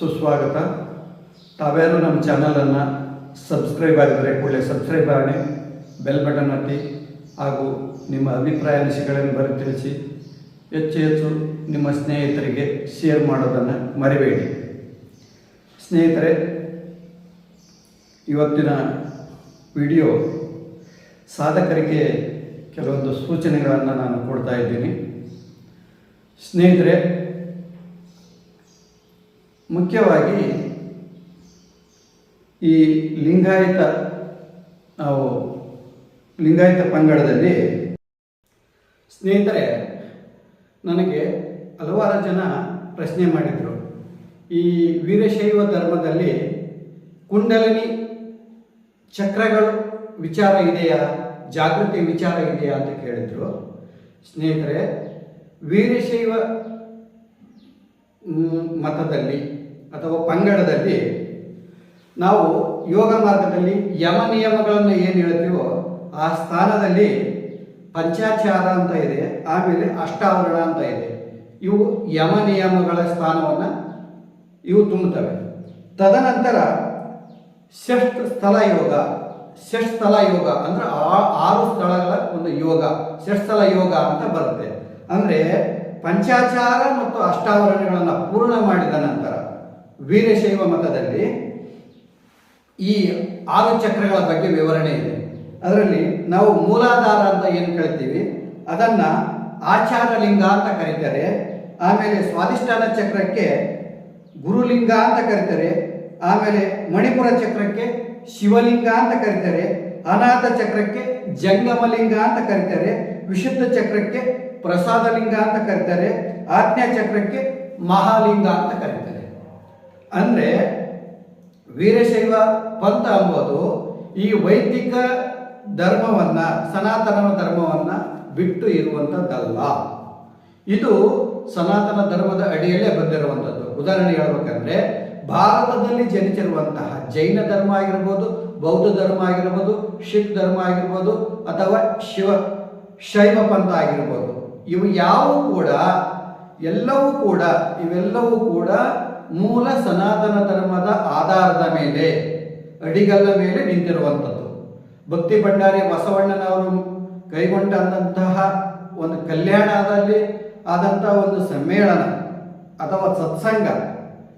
ಸುಸ್ವಾಗತ. ತಾವ್ಯಾರು ನಮ್ಮ ಚಾನಲನ್ನು ಸಬ್ಸ್ಕ್ರೈಬ್ ಆಗಿದರೆ ಕೂಡಲೇ ಸಬ್ಸ್ಕ್ರೈಬ್ ಆಗಿ ಬೆಲ್ ಬಟನ್ ಹತ್ತಿ ಹಾಗೂ ನಿಮ್ಮ ಅಭಿಪ್ರಾಯ ಅನಿಸಿಕೆಗಳನ್ನು ಬರೆದು ತಿಳಿಸಿ. ಹೆಚ್ಚು ಹೆಚ್ಚು ನಿಮ್ಮ ಸ್ನೇಹಿತರಿಗೆ ಶೇರ್ ಮಾಡೋದನ್ನು ಮರಿಬೇಡಿ. ಸ್ನೇಹಿತರೆ, ಇವತ್ತಿನ ವಿಡಿಯೋ ಸಾಧಕರಿಗೆ ಕೆಲವೊಂದು ಸೂಚನೆಗಳನ್ನು ನಾನು ಕೊಡ್ತಾ ಇದ್ದೀನಿ. ಸ್ನೇಹಿತರೆ ಮುಖ್ಯವಾಗಿ ಈ ಲಿಂಗಾಯತ, ನಾವು ಲಿಂಗಾಯತ ಪಂಗಡದಲ್ಲಿ ಸ್ನೇಹಿತರೆ, ನನಗೆ ಹಲವಾರು ಜನ ಪ್ರಶ್ನೆ ಮಾಡಿದರು. ಈ ವೀರಶೈವ ಧರ್ಮದಲ್ಲಿ ಕುಂಡಲಿನಿ ಚಕ್ರಗಳು ವಿಚಾರ ಇದೆಯಾ, ಜಾಗೃತಿ ವಿಚಾರ ಇದೆಯಾ ಅಂತ ಕೇಳಿದರು. ಸ್ನೇಹಿತರೆ, ವೀರಶೈವ ಮತದಲ್ಲಿ ಅಥವಾ ಪಂಗಡದಲ್ಲಿ ನಾವು ಯೋಗ ಮಾರ್ಗದಲ್ಲಿ ಯಮ ನಿಯಮಗಳನ್ನು ಏನು ಹೇಳ್ತೀವೋ ಆ ಸ್ಥಾನದಲ್ಲಿ ಪಂಚಾಚಾರ ಅಂತ ಇದೆ, ಆಮೇಲೆ ಅಷ್ಟಾವರಣ ಅಂತ ಇದೆ. ಇವು ಯಮ ನಿಯಮಗಳ ಸ್ಥಾನವನ್ನು ಇವು ತುಂಬುತ್ತವೆ. ತದನಂತರ ಷಷ್ಠ ಸ್ಥಳ ಯೋಗ, ಷಷ್ಠ ಸ್ಥಳ ಯೋಗ ಅಂದರೆ ಆರು ಸ್ಥಳಗಳ ಒಂದು ಯೋಗ, ಷಷ್ಠ ಸ್ಥಳ ಯೋಗ ಅಂತ ಬರುತ್ತೆ. ಅಂದರೆ ಪಂಚಾಚಾರ ಮತ್ತು ಅಷ್ಟಾವರಣಗಳನ್ನು ಪೂರ್ಣ ಮಾಡಿದ ನಂತರ ವೀರಶೈವ ಮತದಲ್ಲಿ ಈ ಆರು ಚಕ್ರಗಳ ಬಗ್ಗೆ ವಿವರಣೆ ಇದೆ. ಅದರಲ್ಲಿ ನಾವು ಮೂಲಾಧಾರ ಅಂತ ಏನು ಕರಿತೀವಿ? ಅದನ್ನು ಆಚಾರ ಲಿಂಗ ಅಂತ ಕರೀತಾರೆ. ಆಮೇಲೆ ಸ್ವಾಧಿಷ್ಠಾನ ಚಕ್ರಕ್ಕೆ ಗುರುಲಿಂಗ ಅಂತ ಕರೀತಾರೆ. ಆಮೇಲೆ ಮಣಿಪುರ ಚಕ್ರಕ್ಕೆ ಶಿವಲಿಂಗ ಅಂತ ಕರೀತಾರೆ. ಅನಾಥ ಚಕ್ರಕ್ಕೆ ಜಂಗಮಲಿಂಗ ಅಂತ ಕರೀತಾರೆ. ವಿಶುದ್ಧ ಚಕ್ರಕ್ಕೆ ಪ್ರಸಾದಲಿಂಗ ಅಂತ ಕರೀತಾರೆ. ಆಜ್ಞಾ ಚಕ್ರಕ್ಕೆ ಮಹಾಲಿಂಗ ಅಂತ ಕರೀತಾರೆ. ಅಂದ್ರೆ ವೀರಶೈವ ಪಂಥ ಅಂಬೋದು ಈ ವೈದಿಕ ಧರ್ಮವನ್ನ ಸನಾತನ ಧರ್ಮವನ್ನ ಬಿಟ್ಟು ಇರುವಂಥದ್ದಲ್ಲ. ಇದು ಸನಾತನ ಧರ್ಮದ ಅಡಿಯಲ್ಲೇ ಬಂದಿರುವಂಥದ್ದು. ಉದಾಹರಣೆ ಹೇಳ್ಬೇಕಂದ್ರೆ, ಭಾರತದಲ್ಲಿ ಜನಿಸಿರುವಂತಹ ಜೈನ ಧರ್ಮ ಆಗಿರ್ಬೋದು, ಬೌದ್ಧ ಧರ್ಮ ಆಗಿರ್ಬೋದು, ಶಿಖ್ ಧರ್ಮ ಆಗಿರ್ಬೋದು, ಅಥವಾ ಶಿವ, ಶೈವ ಪಂಥ ಆಗಿರ್ಬೋದು, ಇವು ಯಾವುವು ಕೂಡ, ಎಲ್ಲವೂ ಕೂಡ, ಇವೆಲ್ಲವೂ ಕೂಡ ಮೂಲ ಸನಾತನ ಧರ್ಮದ ಆಧಾರದ ಮೇಲೆ, ಅಡಿಗಲ್ಲ ಮೇಲೆ ನಿಂತಿರುವಂಥದ್ದು. ಭಕ್ತಿ ಭಂಡಾರಿ ಬಸವಣ್ಣನವರು ಕೈಗೊಂಡಂತಹ ಒಂದು ಕಲ್ಯಾಣದಲ್ಲಿ ಆದಂತಹ ಒಂದು ಸಮ್ಮೇಳನ ಅಥವಾ ಸತ್ಸಂಗ,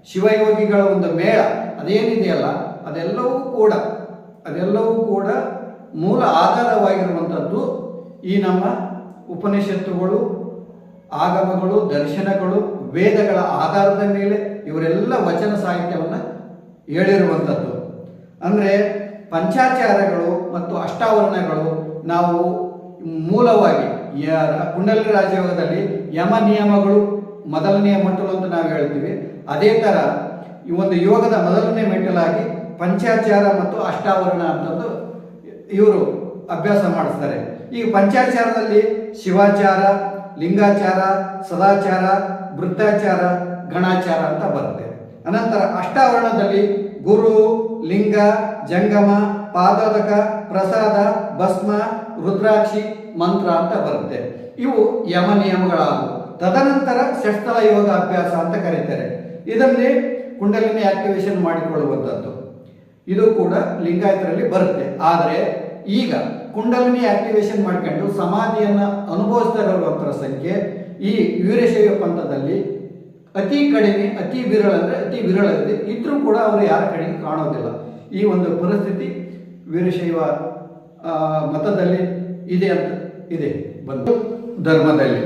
ಶಿವಯೋಗಿಗಳ ಒಂದು ಮೇಳ, ಅದೇನಿದೆಯಲ್ಲ, ಅದೆಲ್ಲವೂ ಕೂಡ ಅದೆಲ್ಲವೂ ಕೂಡ ಮೂಲ ಆಧಾರವಾಗಿರುವಂಥದ್ದು ಈ ನಮ್ಮ ಉಪನಿಷತ್ತುಗಳು, ಆಗಮಗಳು, ದರ್ಶನಗಳು ವೇದಗಳ ಆಧಾರದ ಮೇಲೆ ಇವರೆಲ್ಲ ವಚನ ಸಾಹಿತ್ಯವನ್ನು ಹೇಳಿರುವಂಥದ್ದು. ಅಂದರೆ ಪಂಚಾಚಾರಗಳು ಮತ್ತು ಅಷ್ಟಾವರಣಗಳು ನಾವು ಮೂಲವಾಗಿ ಕುಂಡಲಿ ರಾಜಯೋಗದಲ್ಲಿ ಯಮ ನಿಯಮಗಳು ಮೊದಲನೆಯ ಮೆಟ್ಟಲು ಅಂತ ನಾವು ಹೇಳ್ತೀವಿ. ಅದೇ ಥರ ಈ ಒಂದು ಯೋಗದ ಮೊದಲನೇ ಮೆಟ್ಟಲಾಗಿ ಪಂಚಾಚಾರ ಮತ್ತು ಅಷ್ಟಾವರಣ ಅಂತಂದು ಇವರು ಅಭ್ಯಾಸ ಮಾಡಿಸ್ತಾರೆ. ಈ ಪಂಚಾಚಾರದಲ್ಲಿ ಶಿವಾಚಾರ, ಲಿಂಗಾಚಾರ, ಸದಾಚಾರ ವೃತ್ತಾಚಾರ, ಗಣಾಚಾರ ಅಂತ ಬರುತ್ತೆ. ಅನಂತರ ಅಷ್ಟಾವರಣದಲ್ಲಿ ಗುರು, ಲಿಂಗ, ಜಂಗಮ, ಪಾದೋದಕ, ಪ್ರಸಾದ, ಭಸ್ಮ, ರುದ್ರಾಕ್ಷಿ, ಮಂತ್ರ ಅಂತ ಬರುತ್ತೆ. ಇವು ಯಮ ನಿಯಮಗಳಾದವು. ತದನಂತರ ಷಷ್ಠಲ ಯೋಗ ಅಭ್ಯಾಸ ಅಂತ ಕರೀತಾರೆ. ಇದನ್ನೇ ಕುಂಡಲಿನಿ ಆಕ್ಟಿವೇಶನ್ ಮಾಡಿಕೊಳ್ಳುವಂಥದ್ದು. ಇದು ಕೂಡ ಲಿಂಗಾಯತರಲ್ಲಿ ಬರುತ್ತೆ. ಆದರೆ ಈಗ ಕುಂಡಲಿನಿ ಆಕ್ಟಿವೇಶನ್ ಮಾಡ್ಕೊಂಡು ಸಮಾಧಿಯನ್ನು ಅನುಭವಿಸ್ತಾ ಇರುವಂತರ ಸಂಖ್ಯೆ ಈ ವೀರಶೈವ ಪಂಥದಲ್ಲಿ ಅತಿ ಕಡಿಮೆ, ಅತಿ ವಿರಳ ಅಂದರೆ ಅತಿ ವಿರಳ ಇದೆ. ಇದ್ರೂ ಕೂಡ ಅವರು ಯಾರ ಕಡೆಗೆ ಕಾಣೋದಿಲ್ಲ. ಈ ಒಂದು ಪರಿಸ್ಥಿತಿ ವೀರಶೈವ ಮತದಲ್ಲಿ ಇದೆ ಅಂತ ಇದೆ. ಬಂದು ಧರ್ಮದಲ್ಲಿ,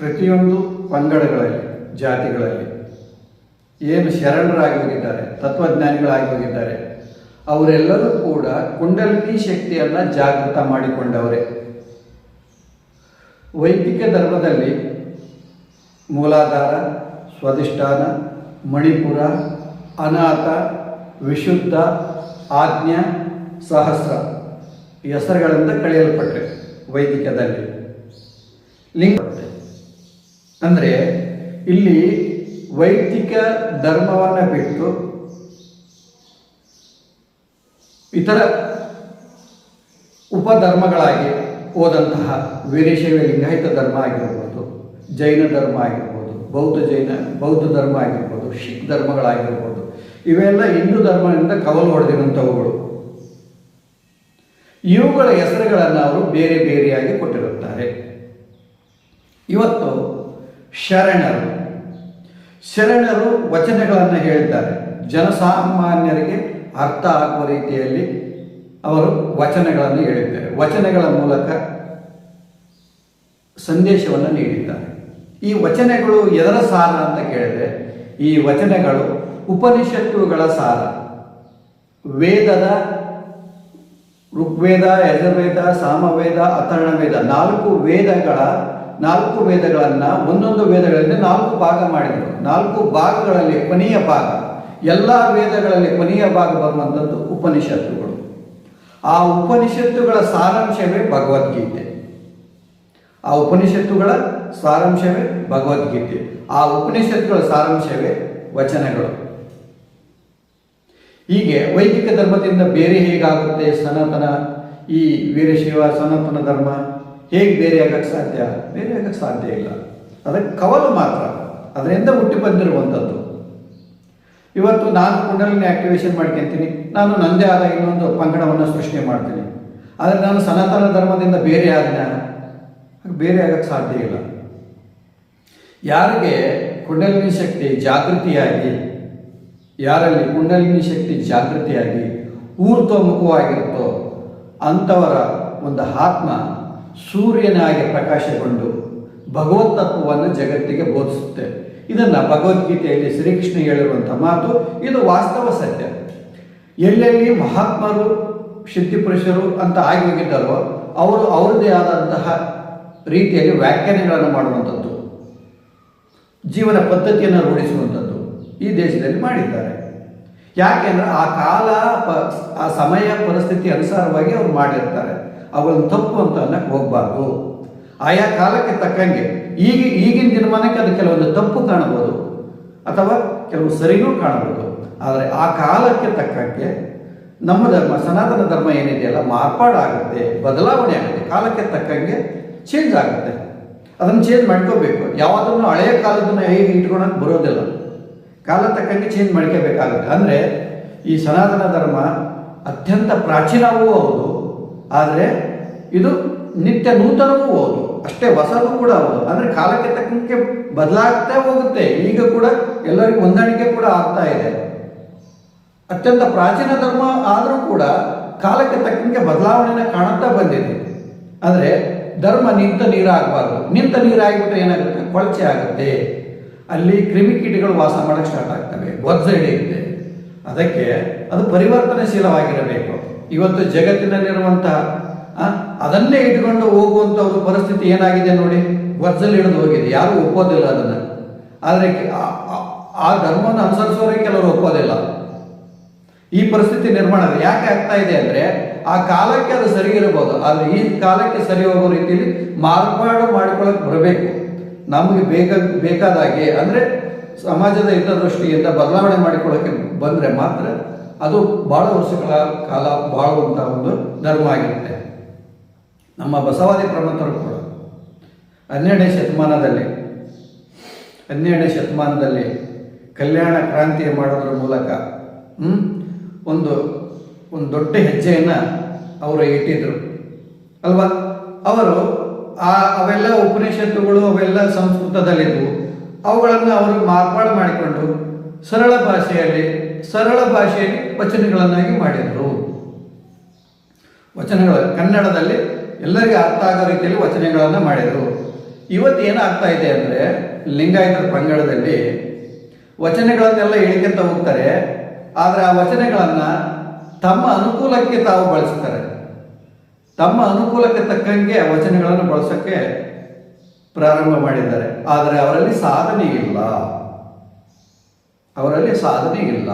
ಪ್ರತಿಯೊಂದು ಪಂಗಡಗಳಲ್ಲಿ, ಜಾತಿಗಳಲ್ಲಿ ಏನು ಶರಣರಾಗಿ ಹೋಗಿದ್ದಾರೆ, ತತ್ವಜ್ಞಾನಿಗಳಾಗಿ ಹೋಗಿದ್ದಾರೆ, ಅವರೆಲ್ಲರೂ ಕೂಡ ಕುಂಡಲಿನಿ ಶಕ್ತಿಯನ್ನು ಜಾಗೃತ ಮಾಡಿಕೊಂಡವರೇ. ವೈದಿಕ ಧರ್ಮದಲ್ಲಿ ಮೂಲಾಧಾರ ಸ್ವಾದಿಷ್ಠಾನ ಮಣಿಪುರ, ಅನಾಥ, ವಿಶುದ್ಧ, ಆಜ್ಞಾ, ಸಹಸ್ರ ಹೆಸರುಗಳಿಂದ ಕಳೆಯಲ್ಪಟ್ಟರೆ ವೈದಿಕದಲ್ಲಿ. ಲಿಂಗ ಅಂದರೆ ಇಲ್ಲಿ ವೈದಿಕ ಧರ್ಮವನ್ನು ಬಿಟ್ಟು ಇತರ ಉಪಧರ್ಮಗಳಾಗಿ ಹೋದಂತಹ ವೀರಶೈವ ಲಿಂಗಾಯತ ಧರ್ಮ ಆಗಿರ್ಬೋದು, ಜೈನ ಧರ್ಮ ಆಗಿರ್ಬೋದು, ಬೌದ್ಧ ಜೈನ, ಬೌದ್ಧ ಧರ್ಮ ಆಗಿರ್ಬೋದು, ಶಿಖ್ ಧರ್ಮಗಳಾಗಿರ್ಬೋದು, ಇವೆಲ್ಲ ಹಿಂದೂ ಧರ್ಮದಿಂದ ಕವಲು ಹೊಡೆದಿರುವಂಥವುಗಳು. ಇವುಗಳ ಹೆಸರುಗಳನ್ನು ಅವರು ಬೇರೆ ಬೇರೆಯಾಗಿ ಕೊಟ್ಟಿರುತ್ತಾರೆ. ಇವತ್ತು ಶರಣರು ಶರಣರು ವಚನಗಳನ್ನು ಹೇಳಿದ್ದಾರೆ ಜನಸಾಮಾನ್ಯರಿಗೆ ಅರ್ಥ ಆಗುವ ರೀತಿಯಲ್ಲಿ ಅವರು ವಚನಗಳನ್ನು ಹೇಳಿದ್ದಾರೆ. ವಚನಗಳ ಮೂಲಕ ಸಂದೇಶವನ್ನು ನೀಡಿದ್ದಾರೆ. ಈ ವಚನಗಳು ಎದರ ಸಾರ ಅಂತ ಕೇಳಿದ್ರೆ, ಈ ವಚನಗಳು ಉಪನಿಷತ್ತುಗಳ ಸಾರ. ವೇದದ ಋಗ್ವೇದ, ಯಜುರ್ವೇದ, ಸಾಮವೇದ ಅಥರ್ಣ ವೇದ ನಾಲ್ಕು ವೇದಗಳ, ನಾಲ್ಕು ವೇದಗಳನ್ನು ಒಂದೊಂದು ವೇದಗಳಲ್ಲಿ ನಾಲ್ಕು ಭಾಗ ಮಾಡಿದರು. ನಾಲ್ಕು ಭಾಗಗಳಲ್ಲಿ ಕೊನೆಯ ಭಾಗ. ಎಲ್ಲ ವೇದಗಳಲ್ಲಿ ಕೊನೆಯ ಭಾಗ ಬರುವಂಥದ್ದು ಉಪನಿಷತ್ತುಗಳು. ಆ ಉಪನಿಷತ್ತುಗಳ ಸಾರಾಂಶವೇ ಭಗವದ್ಗೀತೆ. ಆ ಉಪನಿಷತ್ತುಗಳ ಸಾರಾಂಶವೇ ಭಗವದ್ಗೀತೆ. ಆ ಉಪನಿಷತ್ತುಗಳ ಸಾರಾಂಶವೇ ವಚನಗಳು. ಹೀಗೆ ವೈದಿಕ ಧರ್ಮದಿಂದ ಬೇರೆ ಹೇಗಾಗುತ್ತೆ ಸನಾತನ, ಈ ವೀರಶೈವ ಸನಾತನ ಧರ್ಮ ಹೇಗೆ ಬೇರೆ ಆಗಕ್ಕೆ ಸಾಧ್ಯ? ಬೇರೆ ಆಗಕ್ಕೆ ಸಾಧ್ಯ ಇಲ್ಲ. ಅದಕ್ಕೆ ಕವಲು ಮಾತ್ರ. ಅದರಿಂದ ಹುಟ್ಟಿ ಬಂದಿರುವಂಥದ್ದು. ಇವತ್ತು ನಾನು ಕುಂಡಲಿನಿ ಆಕ್ಟಿವೇಶನ್ ಮಾಡ್ಕೊಂತೀನಿ. ನಾನು ನನ್ನದೇ ಆದ ಇನ್ನೊಂದು ಪಂಗಡವನ್ನು ಸೃಷ್ಟಿ ಮಾಡ್ತೀನಿ. ಆದರೆ ನಾನು ಸನಾತನ ಧರ್ಮದಿಂದ ಬೇರೆ ಆದಿನ ಬೇರೆ ಆಗೋಕ್ಕೆ ಸಾಧ್ಯ ಇಲ್ಲ. ಯಾರಿಗೆ ಕುಂಡಲಿನಿ ಶಕ್ತಿ ಜಾಗೃತಿಯಾಗಿ, ಯಾರಲ್ಲಿ ಕುಂಡಲಿನಿ ಶಕ್ತಿ ಜಾಗೃತಿಯಾಗಿ ಊರ್ಧ್ವಮುಖವಾಗಿರುತ್ತೋ ಅಂಥವರ ಒಂದು ಆತ್ಮ ಸೂರ್ಯನಾಗಿ ಪ್ರಕಾಶಗೊಂಡು ಭಗವತ್ ತತ್ವವನ್ನು ಜಗತ್ತಿಗೆ ಬೋಧಿಸುತ್ತೆ. ಇದನ್ನು ಭಗವದ್ಗೀತೆಯಲ್ಲಿ ಶ್ರೀಕೃಷ್ಣ ಹೇಳಿರುವಂಥ ಮಾತು, ಇದು ವಾಸ್ತವ ಸತ್ಯ. ಎಲ್ಲೆಲ್ಲಿ ಮಹಾತ್ಮರು ಸಿದ್ಧಿಪುರುಷರು ಅಂತ ಆಗಿ ಹೋಗಿದ್ದಾರೋ, ಅವರು ಅವರದೇ ಆದಂತಹ ರೀತಿಯಲ್ಲಿ ವ್ಯಾಖ್ಯಾನಗಳನ್ನು ಮಾಡುವಂಥದ್ದು, ಜೀವನ ಪದ್ಧತಿಯನ್ನು ರೂಢಿಸುವಂಥದ್ದು ಈ ದೇಶದಲ್ಲಿ ಮಾಡಿದ್ದಾರೆ. ಯಾಕೆಂದ್ರೆ ಆ ಕಾಲ, ಪ, ಆ ಸಮಯ ಪರಿಸ್ಥಿತಿ ಅನುಸಾರವಾಗಿ ಅವರು ಮಾಡಿರ್ತಾರೆ. ಅವುಗಳನ್ನು ತಪ್ಪು ಅಂತ ಅನ್ನಕ್ಕೆ ಹೋಗಬಾರ್ದು. ಆಯಾ ಕಾಲಕ್ಕೆ ತಕ್ಕಂಗೆ ಈಗ ಈಗಿನ ದಿನಮಾನಕ್ಕೆ ಅದು ಕೆಲವೊಂದು ತಪ್ಪು ಕಾಣಬಹುದು ಅಥವಾ ಕೆಲವು ಸರಿನೂ ಕಾಣಬಹುದು. ಆದರೆ ಆ ಕಾಲಕ್ಕೆ ತಕ್ಕಂಗೆ ನಮ್ಮ ಧರ್ಮ, ಸನಾತನ ಧರ್ಮ ಏನಿದೆಯಲ್ಲ, ಮಾರ್ಪಾಡಾಗುತ್ತೆ, ಬದಲಾವಣೆ ಆಗುತ್ತೆ. ಕಾಲಕ್ಕೆ ತಕ್ಕಂಗೆ ಚೇಂಜ್ ಆಗುತ್ತೆ. ಅದನ್ನು ಚೇಂಜ್ ಮಾಡ್ಕೋಬೇಕು. ಯಾವುದನ್ನು ಹಳೆಯ ಕಾಲದನ್ನು ಹೇಗೆ ಇಟ್ಕೊಳಕ್ಕೆ ಬರೋದಿಲ್ಲ. ಕಾಲ ತಕ್ಕಂಗೆ ಚೇಂಜ್ ಮಾಡ್ಕೋಬೇಕಾಗುತ್ತೆ. ಅಂದರೆ ಈ ಸನಾತನ ಧರ್ಮ ಅತ್ಯಂತ ಪ್ರಾಚೀನವೂ ಹೌದು. ಆದರೆ ಇದು ನಿತ್ಯ ನೂತನವೂ ಹೌದು. ಅಷ್ಟೇ ಹೊಸದು ಕೂಡ ಹೌದು. ಅಂದರೆ ಕಾಲಕ್ಕೆ ತಕ್ಕಂತೆ ಬದಲಾಗ್ತಾ ಹೋಗುತ್ತೆ. ಈಗ ಕೂಡ ಎಲ್ಲರಿಗೂ ಹೊಂದಾಣಿಕೆ ಕೂಡ ಆಗ್ತಾ ಇದೆ. ಅತ್ಯಂತ ಪ್ರಾಚೀನ ಧರ್ಮ ಆದರೂ ಕೂಡ ಕಾಲಕ್ಕೆ ತಕ್ಕಂತೆ ಬದಲಾವಣೆನ ಕಾಣುತ್ತಾ ಬಂದಿದೆ. ಅಂದರೆ ಧರ್ಮ ನಿಂತ ನೀರಾಗಬಾರ್ದು. ನಿಂತ ನೀರಾಗಿಬಿಟ್ರೆ ಏನಾಗುತ್ತೆ? ಕೊಳಚೆ ಆಗುತ್ತೆ. ಅಲ್ಲಿ ಕ್ರಿಮಿಕೀಟಗಳು ವಾಸ ಮಾಡಕ್ಕೆ ಸ್ಟಾರ್ಟ್ ಆಗ್ತವೆ. ಒದ್ದ ಹಿಡಿಯುತ್ತೆ. ಅದಕ್ಕೆ ಅದು ಪರಿವರ್ತನಶೀಲವಾಗಿರಬೇಕು. ಇವತ್ತು ಜಗತ್ತಿನಲ್ಲಿರುವಂತಹ ಅದನ್ನೇ ಇಟ್ಕೊಂಡು ಹೋಗುವಂಥ ಪರಿಸ್ಥಿತಿ ಏನಾಗಿದೆ ನೋಡಿ ವರ್ಜಲ್ ಹಿಡಿದು ಹೋಗಿದೆ. ಯಾರು ಒಪ್ಪೋದಿಲ್ಲ ಅದನ್ನು. ಆದರೆ ಆ- ಧರ್ಮವನ್ನು ಅನುಸರಿಸೋರಿಗೆ ಕೆಲವರು ಒಪ್ಪೋದಿಲ್ಲ. ಈ ಪರಿಸ್ಥಿತಿ ನಿರ್ಮಾಣ ಯಾಕೆ ಆಗ್ತಾ ಇದೆ ಅಂದರೆ, ಆ ಕಾಲಕ್ಕೆ ಅದು ಸರಿ ಇರಬಹುದು ಆದರೆ ಈ ಕಾಲಕ್ಕೆ ಸರಿ ಹೋಗೋ ರೀತಿಯಲ್ಲಿ ಮಾರ್ಪಾಡು ಮಾಡ್ಕೊಳ್ಳೋಕೆ ಬರಬೇಕು. ನಮಗೆ ಬೇಕ ಬೇಕಾದ ಹಾಗೆ ಅಂದರೆ ಸಮಾಜದ ಹಿತದೃಷ್ಟಿಯಿಂದ ಬದಲಾವಣೆ ಮಾಡಿಕೊಳ್ಳಕ್ಕೆ ಬಂದರೆ ಮಾತ್ರ ಅದು ಭಾಳ ವರ್ಷಗಳ ಕಾಲ ಬಾಳುವಂಥ ಒಂದು ಧರ್ಮ ಆಗಿರುತ್ತೆ. ನಮ್ಮ ಬಸವಾದಿ ಪ್ರಮುಖರು ಕೂಡ. ಹನ್ನೆರಡನೇ ಶತಮಾನದಲ್ಲಿ ಹನ್ನೆರಡನೇ ಶತಮಾನದಲ್ಲಿ ಕಲ್ಯಾಣ ಕ್ರಾಂತಿ ಮಾಡೋದ್ರ ಮೂಲಕ ಒಂದು ಒಂದು ದೊಡ್ಡ ಹೆಜ್ಜೆಯನ್ನು ಅವರು ಇಟ್ಟಿದ್ರು. ಅಲ್ವಾ? ಅವರು ಆ, ಅವೆಲ್ಲ ಉಪನಿಷತ್ತುಗಳು, ಅವೆಲ್ಲ ಸಂಸ್ಕೃತದಲ್ಲಿದ್ದವು ಅವುಗಳನ್ನು ಅವರು ಮಾರ್ಪಾಡು ಮಾಡಿಕೊಂಡು ಸರಳ ಭಾಷೆಯಲ್ಲಿ ಸರಳ ಭಾಷೆಯಲ್ಲಿ ವಚನಗಳನ್ನಾಗಿ ಮಾಡಿದರು. ವಚನಗಳು ಕನ್ನಡದಲ್ಲಿ ಎಲ್ಲರಿಗೂ ಅರ್ಥ ಆಗೋ ರೀತಿಯಲ್ಲಿ ವಚನಗಳನ್ನು ಮಾಡಿದರು. ಇವತ್ತು ಏನಾಗ್ತಾ ಇದೆ ಅಂದರೆ, ಲಿಂಗಾಯತರ ಪಂಗಡದಲ್ಲಿ ವಚನಗಳನ್ನೆಲ್ಲ ಹೇಳ್ಕೊಂತ ಹೋಗ್ತಾರೆ. ಆದರೆ ಆ ವಚನಗಳನ್ನು ತಮ್ಮ ಅನುಕೂಲಕ್ಕೆ ತಾವು ಬಳಸ್ತಾರೆ. ತಮ್ಮ ಅನುಕೂಲಕ್ಕೆ ತಕ್ಕಂಗೆ ವಚನಗಳನ್ನು ಬಳಸೋಕ್ಕೆ ಪ್ರಾರಂಭ ಮಾಡಿದ್ದಾರೆ. ಆದರೆ ಅವರಲ್ಲಿ ಸಾಧನೆ ಇಲ್ಲ. ಅವರಲ್ಲಿ ಸಾಧನೆ ಇಲ್ಲ.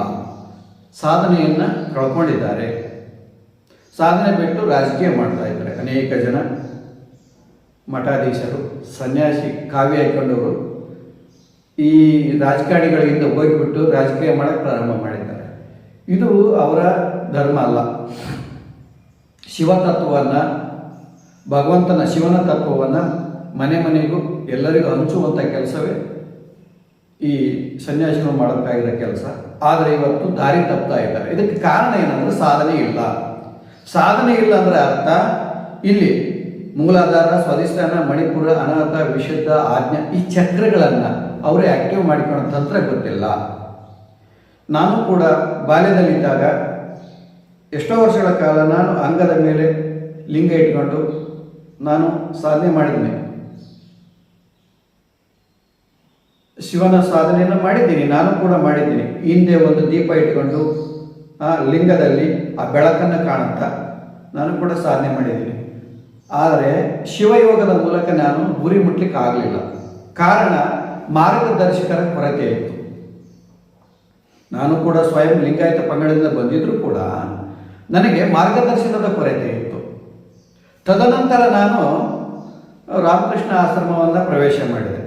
ಸಾಧನೆಯನ್ನು ಕಳ್ಕೊಂಡಿದ್ದಾರೆ. ಸಾಧನೆ ಬಿಟ್ಟು ರಾಜಕೀಯ ಮಾಡ್ತಾ ಅನೇಕ ಜನ ಮಠಾಧೀಶರು, ಸನ್ಯಾಸಿ, ಕಾವ್ಯ ಹಾಕೊಂಡವರು ಈ ರಾಜಕಾರಣಿಗಳಿಂದ ಹೋಗಿಬಿಟ್ಟು ರಾಜಕೀಯ ಮಾಡಕ್ಕೆ ಪ್ರಾರಂಭ ಮಾಡಿದ್ದಾರೆ. ಇದು ಅವರ ಧರ್ಮ ಅಲ್ಲ. ಶಿವತತ್ವವನ್ನು, ಭಗವಂತನ ಶಿವನ ತತ್ವವನ್ನು ಮನೆ ಮನೆಗೂ ಎಲ್ಲರಿಗೂ ಹಂಚುವಂಥ ಕೆಲಸವೇ ಈ ಸನ್ಯಾಸಿಗಳು ಮಾಡೋಕ್ಕಾಗಿರೋ ಕೆಲಸ. ಆದರೆ ಇವತ್ತು ದಾರಿ ತಪ್ತಾ ಇದ್ದಾರೆ. ಇದಕ್ಕೆ ಕಾರಣ ಏನಂದರೆ ಸಾಧನೆ ಇಲ್ಲ. ಸಾಧನೆ ಇಲ್ಲ ಅಂದರೆ ಅರ್ಥ ಇಲ್ಲಿ ಮೂಲಾಧಾರ, ಸ್ವಾಧಿಷ್ಠಾನ, ಮಣಿಪುರ ಅನಾಥ ವಿಶುದ್ಧ, ಆಜ್ಞಾ ಈ ಚಕ್ರಗಳನ್ನು ಅವರೇ ಆಕ್ಟಿವ್ ಮಾಡಿಕೊಳ್ಳೋ ತಂತ್ರ ಗೊತ್ತಿಲ್ಲ. ನಾನು ಕೂಡ ಬಾಲ್ಯದಲ್ಲಿದ್ದಾಗ ಎಷ್ಟೋ ವರ್ಷಗಳ ಕಾಲ ನಾನು ಅಂಗದ ಮೇಲೆ ಲಿಂಗ ಇಟ್ಕೊಂಡು ನಾನು ಸಾಧನೆ ಮಾಡಿದ್ದೀನಿ ಶಿವನ ಸಾಧನೆಯನ್ನು ಮಾಡಿದ್ದೀನಿ, ನಾನು ಕೂಡ ಮಾಡಿದ್ದೀನಿ. ಹಿಂದೆ ಒಂದು ದೀಪ ಇಟ್ಕೊಂಡು ಆ ಲಿಂಗದಲ್ಲಿ ಆ ಬೆಳಕನ್ನು ಕಾಣುತ್ತಾ ನಾನು ಕೂಡ ಸಾಧನೆ ಮಾಡಿದ್ದೀನಿ. ಆದರೆ ಶಿವಯೋಗದ ಮೂಲಕ ನಾನು ಗುರಿ ಮುಟ್ಲಿಕ್ಕೆ ಆಗಲಿಲ್ಲ. ಕಾರಣ ಮಾರ್ಗದರ್ಶಕರ ಕೊರತೆ ಇತ್ತು ನಾನು ಕೂಡ ಸ್ವಯಂ ಲಿಂಗಾಯತ ಪಂಗಡದಿಂದ ಬಂದಿದ್ದರೂ ಕೂಡ ನನಗೆ ಮಾರ್ಗದರ್ಶನದ ಕೊರತೆ ಇತ್ತು ತದನಂತರ ನಾನು ರಾಮಕೃಷ್ಣ ಆಶ್ರಮವನ್ನು ಪ್ರವೇಶ ಮಾಡಿದೆ.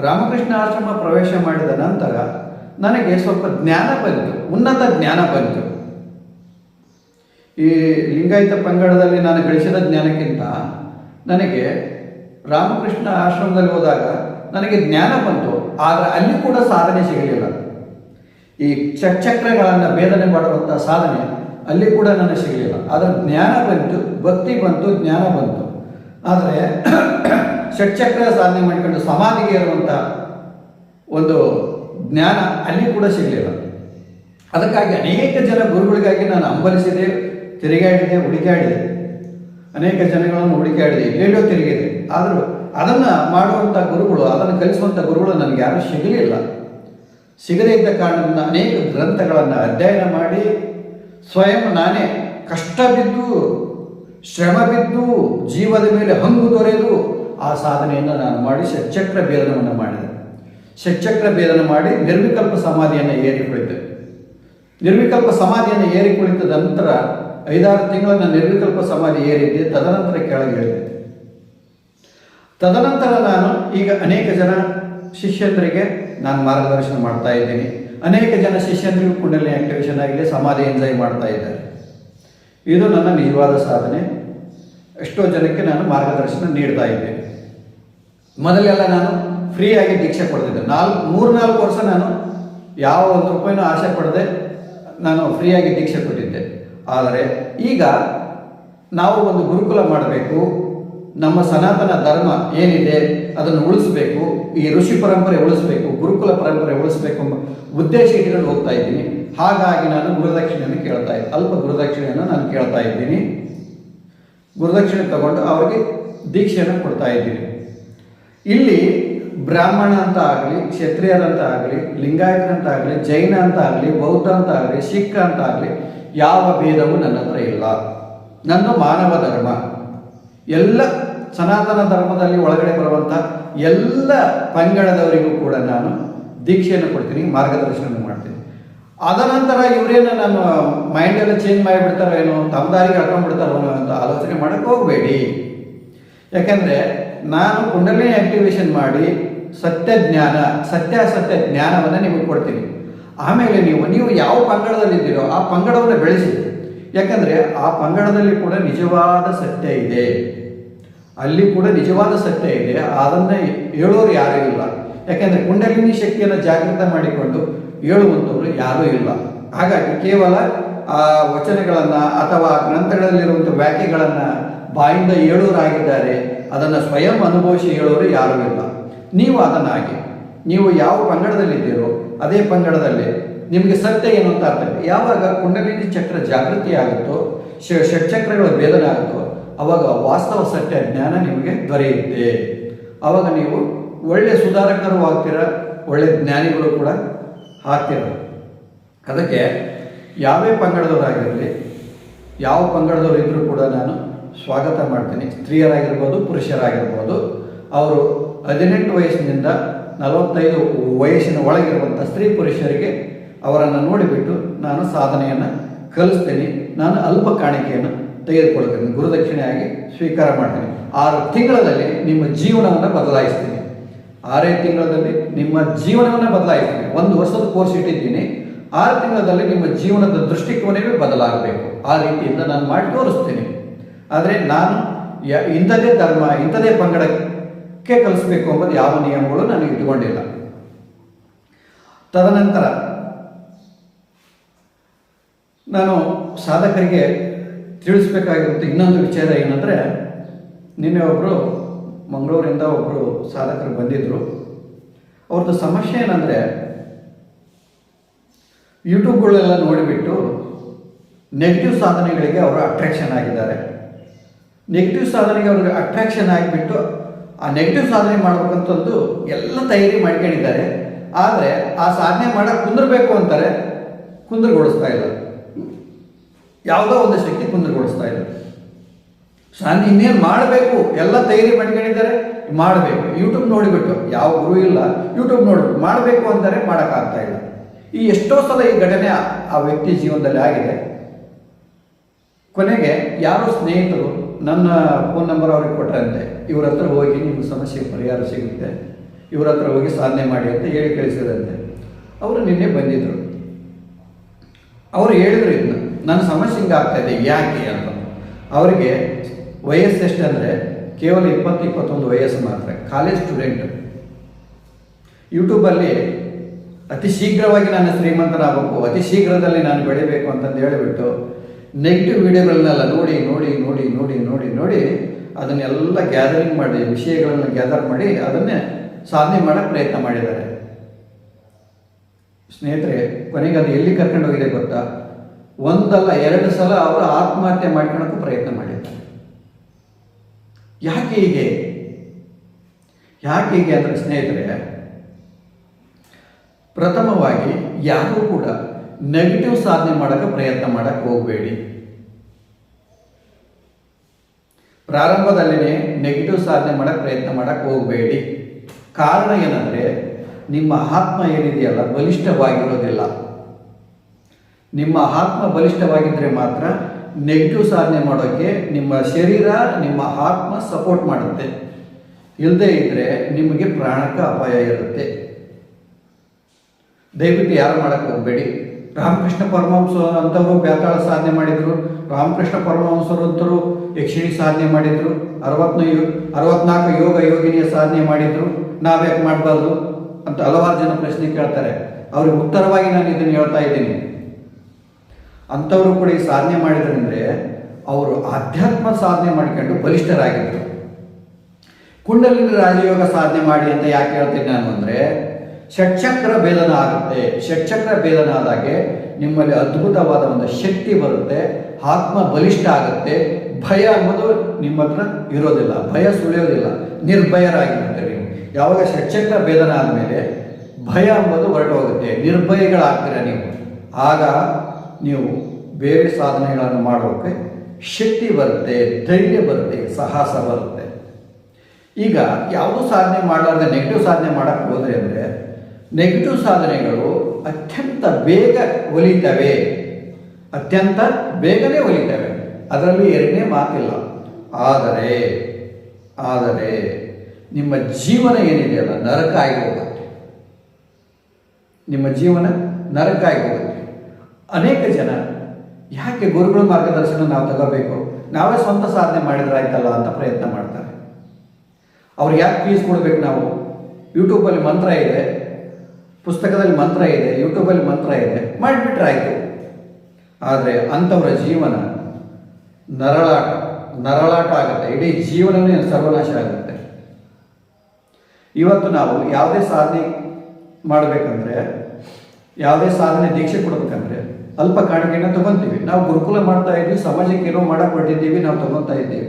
ರಾಮಕೃಷ್ಣ ಆಶ್ರಮ ಪ್ರವೇಶ ಮಾಡಿದ ನಂತರ ನನಗೆ ಸ್ವಲ್ಪ ಜ್ಞಾನ ಬಂತು, ಉನ್ನತ ಜ್ಞಾನ ಬಂತು. ಈ ಲಿಂಗಾಯತ ಪಂಗಡದಲ್ಲಿ ನಾನು ಗಳಿಸಿದ ಜ್ಞಾನಕ್ಕಿಂತ ನನಗೆ ರಾಮಕೃಷ್ಣ ಆಶ್ರಮದಲ್ಲಿ ಹೋದಾಗ ನನಗೆ ಜ್ಞಾನ ಬಂತು, ಆದರೆ ಅಲ್ಲಿ ಕೂಡ ಸಾಧನೆ ಸಿಗಲಿಲ್ಲ. ಈ ಚಕ್ರಗಳನ್ನು ಭೇದನೆ ಮಾಡುವಂಥ ಸಾಧನೆ ಅಲ್ಲಿ ಕೂಡ ನನಗೆ ಸಿಗಲಿಲ್ಲ. ಆದರೆ ಜ್ಞಾನ ಬಂತು, ಭಕ್ತಿ ಬಂತು, ಜ್ಞಾನ ಬಂತು. ಆದರೆ ಷಟ್ಚಕ್ರ ಸಾಧನೆ ಮಾಡಿಕೊಂಡು ಸಮಾಧಿಗೆ ಇರುವಂಥ ಒಂದು ಜ್ಞಾನ ಅಲ್ಲಿ ಕೂಡ ಸಿಗಲಿಲ್ಲ. ಅದಕ್ಕಾಗಿ ಅನೇಕ ಜನ ಗುರುಗಳಿಗಾಗಿ ನಾನು ಹಂಬಲಿಸಿದೆ ತಿರುಗಾಡಿದೆ, ಹುಡುಕಾಡಿದೆ. ಅನೇಕ ಜನಗಳನ್ನು ಹುಡುಕಾಡಿದೆ ಹೇಳೋ ತಿರುಗಿದೆ. ಆದರೂ ಅದನ್ನು ಮಾಡುವಂಥ ಗುರುಗಳು, ಅದನ್ನು ಕಲಿಸುವಂಥ ಗುರುಗಳು ನನಗೆ ಯಾರೂ ಸಿಗಲಿಲ್ಲ ಸಿಗದೇ ಇದ್ದ ಕಾರಣದಿಂದ ಅನೇಕ ಗ್ರಂಥಗಳನ್ನು ಅಧ್ಯಯನ ಮಾಡಿ, ಸ್ವಯಂ ನಾನೇ ಕಷ್ಟ ಬಿದ್ದು, ಶ್ರಮ ಬಿದ್ದು, ಜೀವದ ಮೇಲೆ ಹಂಗು ದೊರೆದು ಆ ಸಾಧನೆಯನ್ನು ನಾನು ಮಾಡಿ ಷಟ್ಚಕ್ರ ಭೇದನವನ್ನು ಮಾಡಿದೆ. ಷಟ್ಚಕ್ರ ಭೇದನ ಮಾಡಿ ನಿರ್ವಿಕಲ್ಪ ಸಮಾಧಿಯನ್ನು ಏರಿಕೊಳ್ಳಿದ್ದೆ ನಿರ್ವಿಕಲ್ಪ ಸಮಾಧಿಯನ್ನು ಏರಿ ಕುಳಿತದ ನಂತರ ಐದಾರು ತಿಂಗಳು ನನ್ನ ನಿರ್ವಿಕಲ್ಪ ಸಮಾಧಿ ಏರಿದ್ದೆ, ತದನಂತರ ಕೆಳಗೆ ಹೇಳಿದೆ. ತದನಂತರ ನಾನು ಈಗ ಅನೇಕ ಜನ ಶಿಷ್ಯಂದರಿಗೆ ನಾನು ಮಾರ್ಗದರ್ಶನ ಮಾಡ್ತಾ ಇದ್ದೀನಿ. ಅನೇಕ ಜನ ಶಿಷ್ಯಂದರಿಗೂ ಕುಂಡಲಿ ಆಕ್ಟಿವೇಶನ್ ಆಗಿದೆ, ಸಮಾಧಿ ಎಂಜಾಯ್ ಮಾಡ್ತಾ ಇದ್ದಾರೆ. ಇದು ನನ್ನ ನಿಜವಾದ ಸಾಧನೆ. ಎಷ್ಟೋ ಜನಕ್ಕೆ ನಾನು ಮಾರ್ಗದರ್ಶನ ನೀಡ್ತಾ ಇದ್ದೇನೆ ಮೊದಲೆಲ್ಲ ನಾನು ಫ್ರೀಯಾಗಿ ದೀಕ್ಷೆ ಕೊಡ್ತಿದ್ದೆ. ನಾಲ್ಕು ಮೂರು ನಾಲ್ಕು ವರ್ಷ ನಾನು ಯಾವ ಒಂದು ರೂಪಾಯಿನೂ ಆಸೆ ಪಡದೆ ನಾನು ಫ್ರೀಯಾಗಿ ದೀಕ್ಷೆ ಕೊಟ್ಟಿದ್ದೆ. ಆದರೆ ಈಗ ನಾವು ಒಂದು ಗುರುಕುಲ ಮಾಡಬೇಕು. ನಮ್ಮ ಸನಾತನ ಧರ್ಮ ಏನಿದೆ ಅದನ್ನು ಉಳಿಸಬೇಕು. ಈ ಋಷಿ ಪರಂಪರೆ ಉಳಿಸಬೇಕು, ಗುರುಕುಲ ಪರಂಪರೆ ಉಳಿಸಬೇಕು ಎಂಬ ಉದ್ದೇಶ ಇಟ್ಕೊಂಡು ಹೋಗ್ತಾ ಇದ್ದೀನಿ. ಹಾಗಾಗಿ ನಾನು ಗುರುದಕ್ಷಿಣೆಯನ್ನು ಕೇಳ್ತಾ ಇದ್ದೀನಿ ಅಲ್ಪ ಗುರುದಕ್ಷಿಣೆಯನ್ನು ನಾನು ಕೇಳ್ತಾ ಇದ್ದೀನಿ. ಗುರುದಕ್ಷಿಣೆ ತಗೊಂಡು ಅವರಿಗೆ ದೀಕ್ಷೆಯನ್ನು ಕೊಡ್ತಾ ಇದ್ದೀನಿ. ಇಲ್ಲಿ ಬ್ರಾಹ್ಮಣ ಅಂತ ಆಗಲಿ, ಕ್ಷತ್ರಿಯರಂತ ಆಗಲಿ, ಲಿಂಗಾಯತರಂತ ಆಗಲಿ, ಜೈನ ಅಂತ ಆಗಲಿ, ಬೌದ್ಧ ಅಂತ ಆಗಲಿ, ಸಿಖ್ ಅಂತ ಆಗಲಿ ಯಾವ ಭೇದವೂ ನನ್ನ ಹತ್ರ ಇಲ್ಲ. ನನ್ನ ಮಾನವ ಧರ್ಮ, ಎಲ್ಲ ಸನಾತನ ಧರ್ಮದಲ್ಲಿ ಒಳಗಡೆ ಬರುವಂಥ ಎಲ್ಲ ಪಂಗಡದವರಿಗೂ ಕೂಡ ನಾನು ದೀಕ್ಷೆಯನ್ನು ಕೊಡ್ತೀನಿ ಮಾರ್ಗದರ್ಶನ ಮಾಡ್ತೀನಿ. ಅದನಂತರ ಇವರೇನು ಮೈಂಡ್ ಮೈಂಡೆಲ್ಲ ಚೇಂಜ್ ಮಾಡಿಬಿಡ್ತಾರೋ ಏನೋ, ತಮ್ಮ ದಾರಿಗೆ ಹಾಕೊಂಡ್ಬಿಡ್ತಾರೋ ಅಂತ ಆಲೋಚನೆ ಮಾಡೋಕ್ಕೆ ಹೋಗಬೇಡಿ. ಯಾಕೆಂದರೆ ನಾನು ಕುಂಡಲಿನಿ ಆಕ್ಟಿವೇಶನ್ ಮಾಡಿ ಸತ್ಯ ಜ್ಞಾನ ಸತ್ಯಾಸತ್ಯ ಜ್ಞಾನವನ್ನು ನಿಮಗೆ ಕೊಡ್ತೀನಿ. ಆಮೇಲೆ ನೀವು ನೀವು ಯಾವ ಪಂಗಡದಲ್ಲಿದ್ದೀರೋ ಆ ಪಂಗಡವನ್ನು ಬೆಳೆಸಿ. ಯಾಕಂದರೆ ಆ ಪಂಗಡದಲ್ಲಿ ಕೂಡ ನಿಜವಾದ ಸತ್ಯ ಇದೆ. ಅಲ್ಲಿ ಕೂಡ ನಿಜವಾದ ಸತ್ಯ ಇದೆ. ಅದನ್ನು ಹೇಳೋರು ಯಾರೂ ಇಲ್ಲ. ಯಾಕೆಂದರೆ ಕುಂಡಲಿನಿ ಶಕ್ತಿಯನ್ನು ಜಾಗೃತ ಮಾಡಿಕೊಂಡು ಹೇಳುವಂಥವ್ರು ಯಾರೂ ಇಲ್ಲ. ಹಾಗಾಗಿ ಕೇವಲ ಆ ವಚನಗಳನ್ನು ಅಥವಾ ಗ್ರಂಥಗಳಲ್ಲಿರುವಂಥ ವ್ಯಾಖ್ಯೆಗಳನ್ನು ಬಾಯಿಂದ ಹೇಳೋರಾಗಿದ್ದಾರೆ. ಅದನ್ನು ಸ್ವಯಂ ಅನುಭವಿಸಿ ಹೇಳೋರು ಯಾರೂ ಇಲ್ಲ. ನೀವು ಅದನ್ನಾಗಿ. ನೀವು ಯಾವ ಪಂಗಡದಲ್ಲಿದ್ದೀರೋ ಅದೇ ಪಂಗಡದಲ್ಲಿ ನಿಮಗೆ ಸತ್ಯ ಏನು ಅಂತ ಅರ್ಥ. ಯಾವಾಗ ಕುಂಡಲಿನಿ ಚಕ್ರ ಜಾಗೃತಿ ಆಗುತ್ತೋ ಷಟ್ಚಕ್ರಗಳ ಭೇದನ ಆಗುತ್ತೋ, ಅವಾಗ ವಾಸ್ತವ ಸತ್ಯ ಜ್ಞಾನ ನಿಮಗೆ ದೊರೆಯುತ್ತೆ. ಆವಾಗ ನೀವು ಒಳ್ಳೆ ಸುಧಾರಕರು ಆಗ್ತೀರ, ಒಳ್ಳೆ ಜ್ಞಾನಿಗಳು ಕೂಡ ಆಗ್ತೀರ? ಅದಕ್ಕೆ ಯಾವೇ ಪಂಗಡದವರಾಗಿರಲಿ, ಯಾವ ಪಂಗಡದವರು ಇದ್ದರೂ ಕೂಡ ನಾನು ಸ್ವಾಗತ ಮಾಡ್ತೀನಿ. ಸ್ತ್ರೀಯರಾಗಿರ್ಬೋದು, ಪುರುಷರಾಗಿರ್ಬೋದು. ಅವರು ಹದಿನೆಂಟು ವಯಸ್ಸಿನಿಂದ ನಲವತ್ತೈದು ವಯಸ್ಸಿನ ಒಳಗಿರುವಂಥ ಸ್ತ್ರೀ ಪುರುಷರಿಗೆ ಅವರನ್ನು ನೋಡಿಬಿಟ್ಟು ನಾನು ಸಾಧನೆಯನ್ನು ಕಲಿಸ್ತೀನಿ. ನಾನು ಅಲ್ಪ ಕಾಣಿಕೆಯನ್ನು ತೆಗೆದುಕೊಳ್ತೇನೆ ಗುರುದಕ್ಷಿಣೆಯಾಗಿ ಸ್ವೀಕಾರ ಮಾಡ್ತೇನೆ. ಆರು ತಿಂಗಳಲ್ಲಿ ನಿಮ್ಮ ಜೀವನವನ್ನು ಬದಲಾಯಿಸ್ತೀನಿ. ಆರೇ ತಿಂಗಳಲ್ಲಿ ನಿಮ್ಮ ಜೀವನವನ್ನು ಬದಲಾಯಿಸ್ತೀನಿ. ಒಂದು ವರ್ಷದ ಕೋರ್ಸ್ ಇಟ್ಟಿದ್ದೀನಿ. ಆರು ತಿಂಗಳಲ್ಲಿ ನಿಮ್ಮ ಜೀವನದ ದೃಷ್ಟಿಕೋನವೇ ಬದಲಾಗಬೇಕು. ಆ ರೀತಿಯಿಂದ ನಾನು ಮಾಡಿ ತೋರಿಸ್ತೀನಿ. ಆದರೆ ನಾನು ಇಂಥದೇ ಧರ್ಮ ಇಂಥದೇ ಪಂಗಡಕ್ಕೆ ಕಲಿಸ್ಬೇಕು ಎಂಬುದು ಯಾವ ನಿಯಮಗಳು ನಾನು ಇಟ್ಕೊಂಡಿಲ್ಲ. ತದನಂತರ ನಾನು ಸಾಧಕರಿಗೆ ತಿಳಿಸ್ಬೇಕಾಗಿರುತ್ತೆ ಇನ್ನೊಂದು ವಿಚಾರ ಏನಂದರೆ, ನಿನ್ನೆ ಒಬ್ಬರು ಮಂಗಳೂರಿಂದ ಒಬ್ಬರು ಸಾಧಕರು ಬಂದಿದ್ದರು ಅವ್ರದ್ದು ಸಮಸ್ಯೆ ಏನಂದರೆ ಯೂಟ್ಯೂಬ್ಗಳೆಲ್ಲ ನೋಡಿಬಿಟ್ಟು ನೆಗೆಟಿವ್ ಸಾಧನೆಗಳಿಗೆ ಅವರು ಅಟ್ರಾಕ್ಷನ್ ಆಗಿದ್ದಾರೆ. ನೆಗೆಟಿವ್ ಸಾಧನೆಗೆ ಅವ್ರಿಗೆ ಅಟ್ರಾಕ್ಷನ್ ಆಗಿಬಿಟ್ಟು ಆ ನೆಗೆಟಿವ್ ಸಾಧನೆ ಮಾಡ್ಬೇಕಂತಂದು ಎಲ್ಲ ತಯಾರಿ ಮಾಡ್ಕೊಂಡಿದ್ದಾರೆ. ಆದರೆ ಆ ಸಾಧನೆ ಮಾಡಕ್ಕೆ ಕುಂದಿರ್ಬೇಕು ಅಂತಾರೆ, ಕುಂದರ್ಗೊಳಿಸ್ತಾ ಇಲ್ಲ. ಯಾವುದೋ ಒಂದು ಶಕ್ತಿ ಕುಂದರ್ಗೊಳಿಸ್ತಾ ಇಲ್ಲ. ಸಾಧನೆ ಇನ್ನೇನು ಮಾಡಬೇಕು? ಎಲ್ಲ ತಯಾರಿ ಮಾಡ್ಕೊಂಡಿದ್ದಾರೆ, ಮಾಡಬೇಕು. ಯೂಟ್ಯೂಬ್ ನೋಡಿಬಿಟ್ಟು, ಯಾವ ಗುರು ಇಲ್ಲ ಯೂಟ್ಯೂಬ್ ನೋಡಿಬಿಟ್ಟು ಮಾಡಬೇಕು ಅಂತಾರೆ, ಮಾಡೋಕ್ಕಾಗ್ತಾ ಇಲ್ಲ. ಈ ಎಷ್ಟೋ ಸಲ ಈ ಘಟನೆ ಆ ವ್ಯಕ್ತಿ ಜೀವನದಲ್ಲಿ ಆಗಿದೆ. ಕೊನೆಗೆ ಯಾರೋ ಸ್ನೇಹಿತರು ನನ್ನ ಫೋನ್ ನಂಬರ್ ಅವ್ರಿಗೆ ಕೊಟ್ಟರಂತೆ ಇವ್ರ ಹತ್ರ ಹೋಗಿ ನಿಮ್ಮ ಸಮಸ್ಯೆ ಪರಿಹಾರ ಸಿಗುತ್ತೆ. ಇವ್ರ ಹತ್ರ ಹೋಗಿ ಸಾಧನೆ ಮಾಡಿ ಅಂತ ಹೇಳಿ ಕಳಿಸಿದಂತೆ ಅವರು ನಿನ್ನೆ ಬಂದಿದ್ದರು ಅವರು ಹೇಳಿದ್ರು ಇದನ್ನ ನನ್ನ ಸಮಸ್ಯೆ ಹಿಂಗೆ ಆಗ್ತಾ ಇದೆ, ಯಾಕೆ? ಅಂತ. ಅವರಿಗೆ ವಯಸ್ಸು ಎಷ್ಟಂದರೆ ಕೇವಲ ಇಪ್ಪತ್ತು, ಇಪ್ಪತ್ತೊಂದು ವಯಸ್ಸು ಮಾತ್ರ ಕಾಲೇಜ್ ಸ್ಟೂಡೆಂಟ್ ಯೂಟ್ಯೂಬಲ್ಲಿ ಅತಿ ಶೀಘ್ರವಾಗಿ ನಾನು ಶ್ರೀಮಂತನಾಗಬೇಕು, ಅತಿ ಶೀಘ್ರದಲ್ಲಿ ನಾನು ಬೆಳಿಬೇಕು ಅಂತಂದು ಹೇಳಿಬಿಟ್ಟು ನೆಗೆಟಿವ್ ವಿಡಿಯೋಗಳನ್ನೆಲ್ಲ ನೋಡಿ ನೋಡಿ ನೋಡಿ ನೋಡಿ ನೋಡಿ ನೋಡಿ ಅದನ್ನೆಲ್ಲ ಗ್ಯಾದರಿಂಗ್ ಮಾಡಿ, ವಿಷಯಗಳನ್ನು ಗ್ಯಾದರ್ ಮಾಡಿ ಅದನ್ನೇ ಸಾಧನೆ ಮಾಡೋಕ್ಕೆ ಪ್ರಯತ್ನ ಮಾಡಿದ್ದಾರೆ. ಸ್ನೇಹಿತರೆ, ಕೊನೆಗೆ ಅದು ಎಲ್ಲಿ ಕರ್ಕೊಂಡು ಹೋಗಿದೆ ಗೊತ್ತಾ? ಒಂದಲ್ಲ ಎರಡು ಸಲ ಅವರು ಆತ್ಮಹತ್ಯೆ ಮಾಡ್ಕೊಳಕ್ಕೂ ಪ್ರಯತ್ನ ಮಾಡಿದ್ದಾರೆ. ಯಾಕೆ ಹೀಗೆ? ಯಾಕೆ ಹೀಗೆ ಅಂದರೆ ಸ್ನೇಹಿತರೆ, ಪ್ರಥಮವಾಗಿ ಯಾರೂ ಕೂಡ ನೆಗೆಟಿವ್ ಸಾಧನೆ ಮಾಡೋಕ್ಕೆ ಪ್ರಯತ್ನ ಮಾಡಕ್ಕೆ ಹೋಗಬೇಡಿ. ಪ್ರಾರಂಭದಲ್ಲೇ ನೆಗೆಟಿವ್ ಸಾಧನೆ ಮಾಡಕ್ಕೆ ಪ್ರಯತ್ನ ಮಾಡಕ್ಕೆ ಹೋಗಬೇಡಿ. ಕಾರಣ ಏನಂದರೆ, ನಿಮ್ಮ ಆತ್ಮ ಏನಿದೆಯಲ್ಲ, ಬಲಿಷ್ಠವಾಗಿರೋದಿಲ್ಲ. ನಿಮ್ಮ ಆತ್ಮ ಬಲಿಷ್ಠವಾಗಿದ್ದರೆ ಮಾತ್ರ ನೆಗೆಟಿವ್ ಸಾಧನೆ ಮಾಡೋಕ್ಕೆ ನಿಮ್ಮ ಶರೀರ, ನಿಮ್ಮ ಆತ್ಮ ಸಪೋರ್ಟ್ ಮಾಡುತ್ತೆ. ಇಲ್ಲದೇ ಇದ್ದರೆ ನಿಮಗೆ ಪ್ರಾಣಕ್ಕೆ ಅಪಾಯ ಇರುತ್ತೆ. ದಯವಿಟ್ಟು ಯಾರು ಮಾಡಕ್ಕೆ ಹೋಗಬೇಡಿ. ರಾಮಕೃಷ್ಣ ಪರಮಹಂಸ ಅಂಥವರು ಬ್ಯಾತಾಳ ಸಾಧನೆ ಮಾಡಿದರು. ರಾಮಕೃಷ್ಣ ಪರಮಹಂಸರಂತರು ಯಕ್ಷಿಣಿ ಸಾಧನೆ ಮಾಡಿದರು. ಅರವತ್ನ ಯೋ, ಅರವತ್ನಾಲ್ಕು ಯೋಗ ಯೋಗಿನಿಯ ಸಾಧನೆ ಮಾಡಿದರು. ನಾವ್ಯಾಕೆ ಮಾಡಬಾರ್ದು ಅಂತ ಹಲವಾರು ಜನ ಪ್ರಶ್ನೆ ಕೇಳ್ತಾರೆ. ಅವ್ರಿಗೆ ಉತ್ತರವಾಗಿ ನಾನು ಇದನ್ನು ಹೇಳ್ತಾ ಇದ್ದೀನಿ. ಅಂಥವರು ಕೂಡ ಈ ಸಾಧನೆ ಮಾಡಿದ್ರಂದ್ರೆ ಅವರು ಆಧ್ಯಾತ್ಮ ಸಾಧನೆ ಮಾಡ್ಕೊಂಡು ಬಲಿಷ್ಠರಾಗಿದ್ದರು ಕುಂಡಲಿನ ರಾಜಯೋಗ ಸಾಧನೆ ಮಾಡಿ ಅಂತ ಯಾಕೆ ಹೇಳ್ತೀನಿ ನಾನು ಅಂದರೆ ಷಟ್ಚಕ್ರ ಭೇದನ ಆಗುತ್ತೆ. ಷಟ್ಚಕ್ರ ಭೇದನ ಆದಾಗೆ ನಿಮ್ಮಲ್ಲಿ ಅದ್ಭುತವಾದ ಒಂದು ಶಕ್ತಿ ಬರುತ್ತೆ. ಆತ್ಮ ಬಲಿಷ್ಠ ಆಗುತ್ತೆ. ಭಯ ಅನ್ನೋದು ನಿಮ್ಮ ಹತ್ರ ಇರೋದಿಲ್ಲ. ಭಯ ಸುಳಿಯೋದಿಲ್ಲ. ನಿರ್ಭಯರಾಗಿರುತ್ತೆ ನೀವು. ಯಾವಾಗ ಷಟ್ಚಕ್ರ ಭೇದನ ಆದಮೇಲೆ ಭಯ ಅನ್ನೋದು ಹೊರಟೋಗುತ್ತೆ. ನಿರ್ಭಯಗಳಾಗ್ತೀರ ನೀವು. ಆಗ ನೀವು ಬೇರೆ ಸಾಧನೆಗಳನ್ನು ಮಾಡೋಕ್ಕೆ ಶಕ್ತಿ ಬರುತ್ತೆ, ಧೈರ್ಯ ಬರುತ್ತೆ, ಸಾಹಸ ಬರುತ್ತೆ. ಈಗ ಯಾವುದೂ ಸಾಧನೆ ಮಾಡಲಾರ್ದೆ ನೆಗೆಟಿವ್ ಸಾಧನೆ ಮಾಡೋಕ್ಕೆ ಹೋದರೆ ಅಂದರೆ ನೆಗೆಟಿವ್ ಸಾಧನೆಗಳು ಅತ್ಯಂತ ಬೇಗ ಒಲಿತವೆ. ಅತ್ಯಂತ ಬೇಗನೆ ಒಲಿತವೆ. ಅದರಲ್ಲಿ ಎರಡನೇ ಮಾತಿಲ್ಲ. ಆದರೆ ಆದರೆ ನಿಮ್ಮ ಜೀವನ ಏನಿದೆಯಲ್ಲ ನರಕ ಆಗಿ ಹೋಗುತ್ತೆ ನಿಮ್ಮ ಜೀವನ ನರಕ ಆಗಿ ಹೋಗುತ್ತೆ ಅನೇಕ ಜನ, ಯಾಕೆ ಗುರುಗಳ ಮಾರ್ಗದರ್ಶನ ನಾವು ತಗೋಬೇಕು? ನಾವೇ ಸ್ವಂತ ಸಾಧನೆ ಮಾಡಿದ್ರೆ ಆಯ್ತಲ್ಲ ಅಂತ ಪ್ರಯತ್ನ ಮಾಡ್ತಾರೆ. ಅವ್ರಿಗೆ ಯಾಕೆ ಫೀಸ್ ಕೊಡಬೇಕು ನಾವು? ಯೂಟ್ಯೂಬಲ್ಲಿ ಮಂತ್ರ ಇದೆ. ಪುಸ್ತಕದಲ್ಲಿ ಮಂತ್ರ ಇದೆ ಯೂಟ್ಯೂಬಲ್ಲಿ ಮಂತ್ರ ಇದೆ, ಮಾಡಿಬಿಟ್ರೆ ಆಯಿತು. ಆದರೆ ಅಂಥವರ ಜೀವನ ನರಳಾಟ ನರಳಾಟ ಆಗುತ್ತೆ. ಇಡೀ ಜೀವನವೇ ಸರ್ವನಾಶ ಆಗುತ್ತೆ. ಇವತ್ತು ನಾವು ಯಾವುದೇ ಸಾಧನೆ ಮಾಡಬೇಕಂದ್ರೆ, ಯಾವುದೇ ಸಾಧನೆ ದೀಕ್ಷೆ ಕೊಡಬೇಕಂದ್ರೆ ಅಲ್ಪ ಕಾಣಿಕೆಯನ್ನು ತಗೊತೀವಿ. ನಾವು ಗುರುಕುಲ ಮಾಡ್ತಾ ಇದ್ದೀವಿ ಸಮಾಜಕ್ಕೆ ಏನೋ ಹೊರಟಿದ್ದೀವಿ, ನಾವು ತಗೊತಾ ಇದ್ದೀವಿ.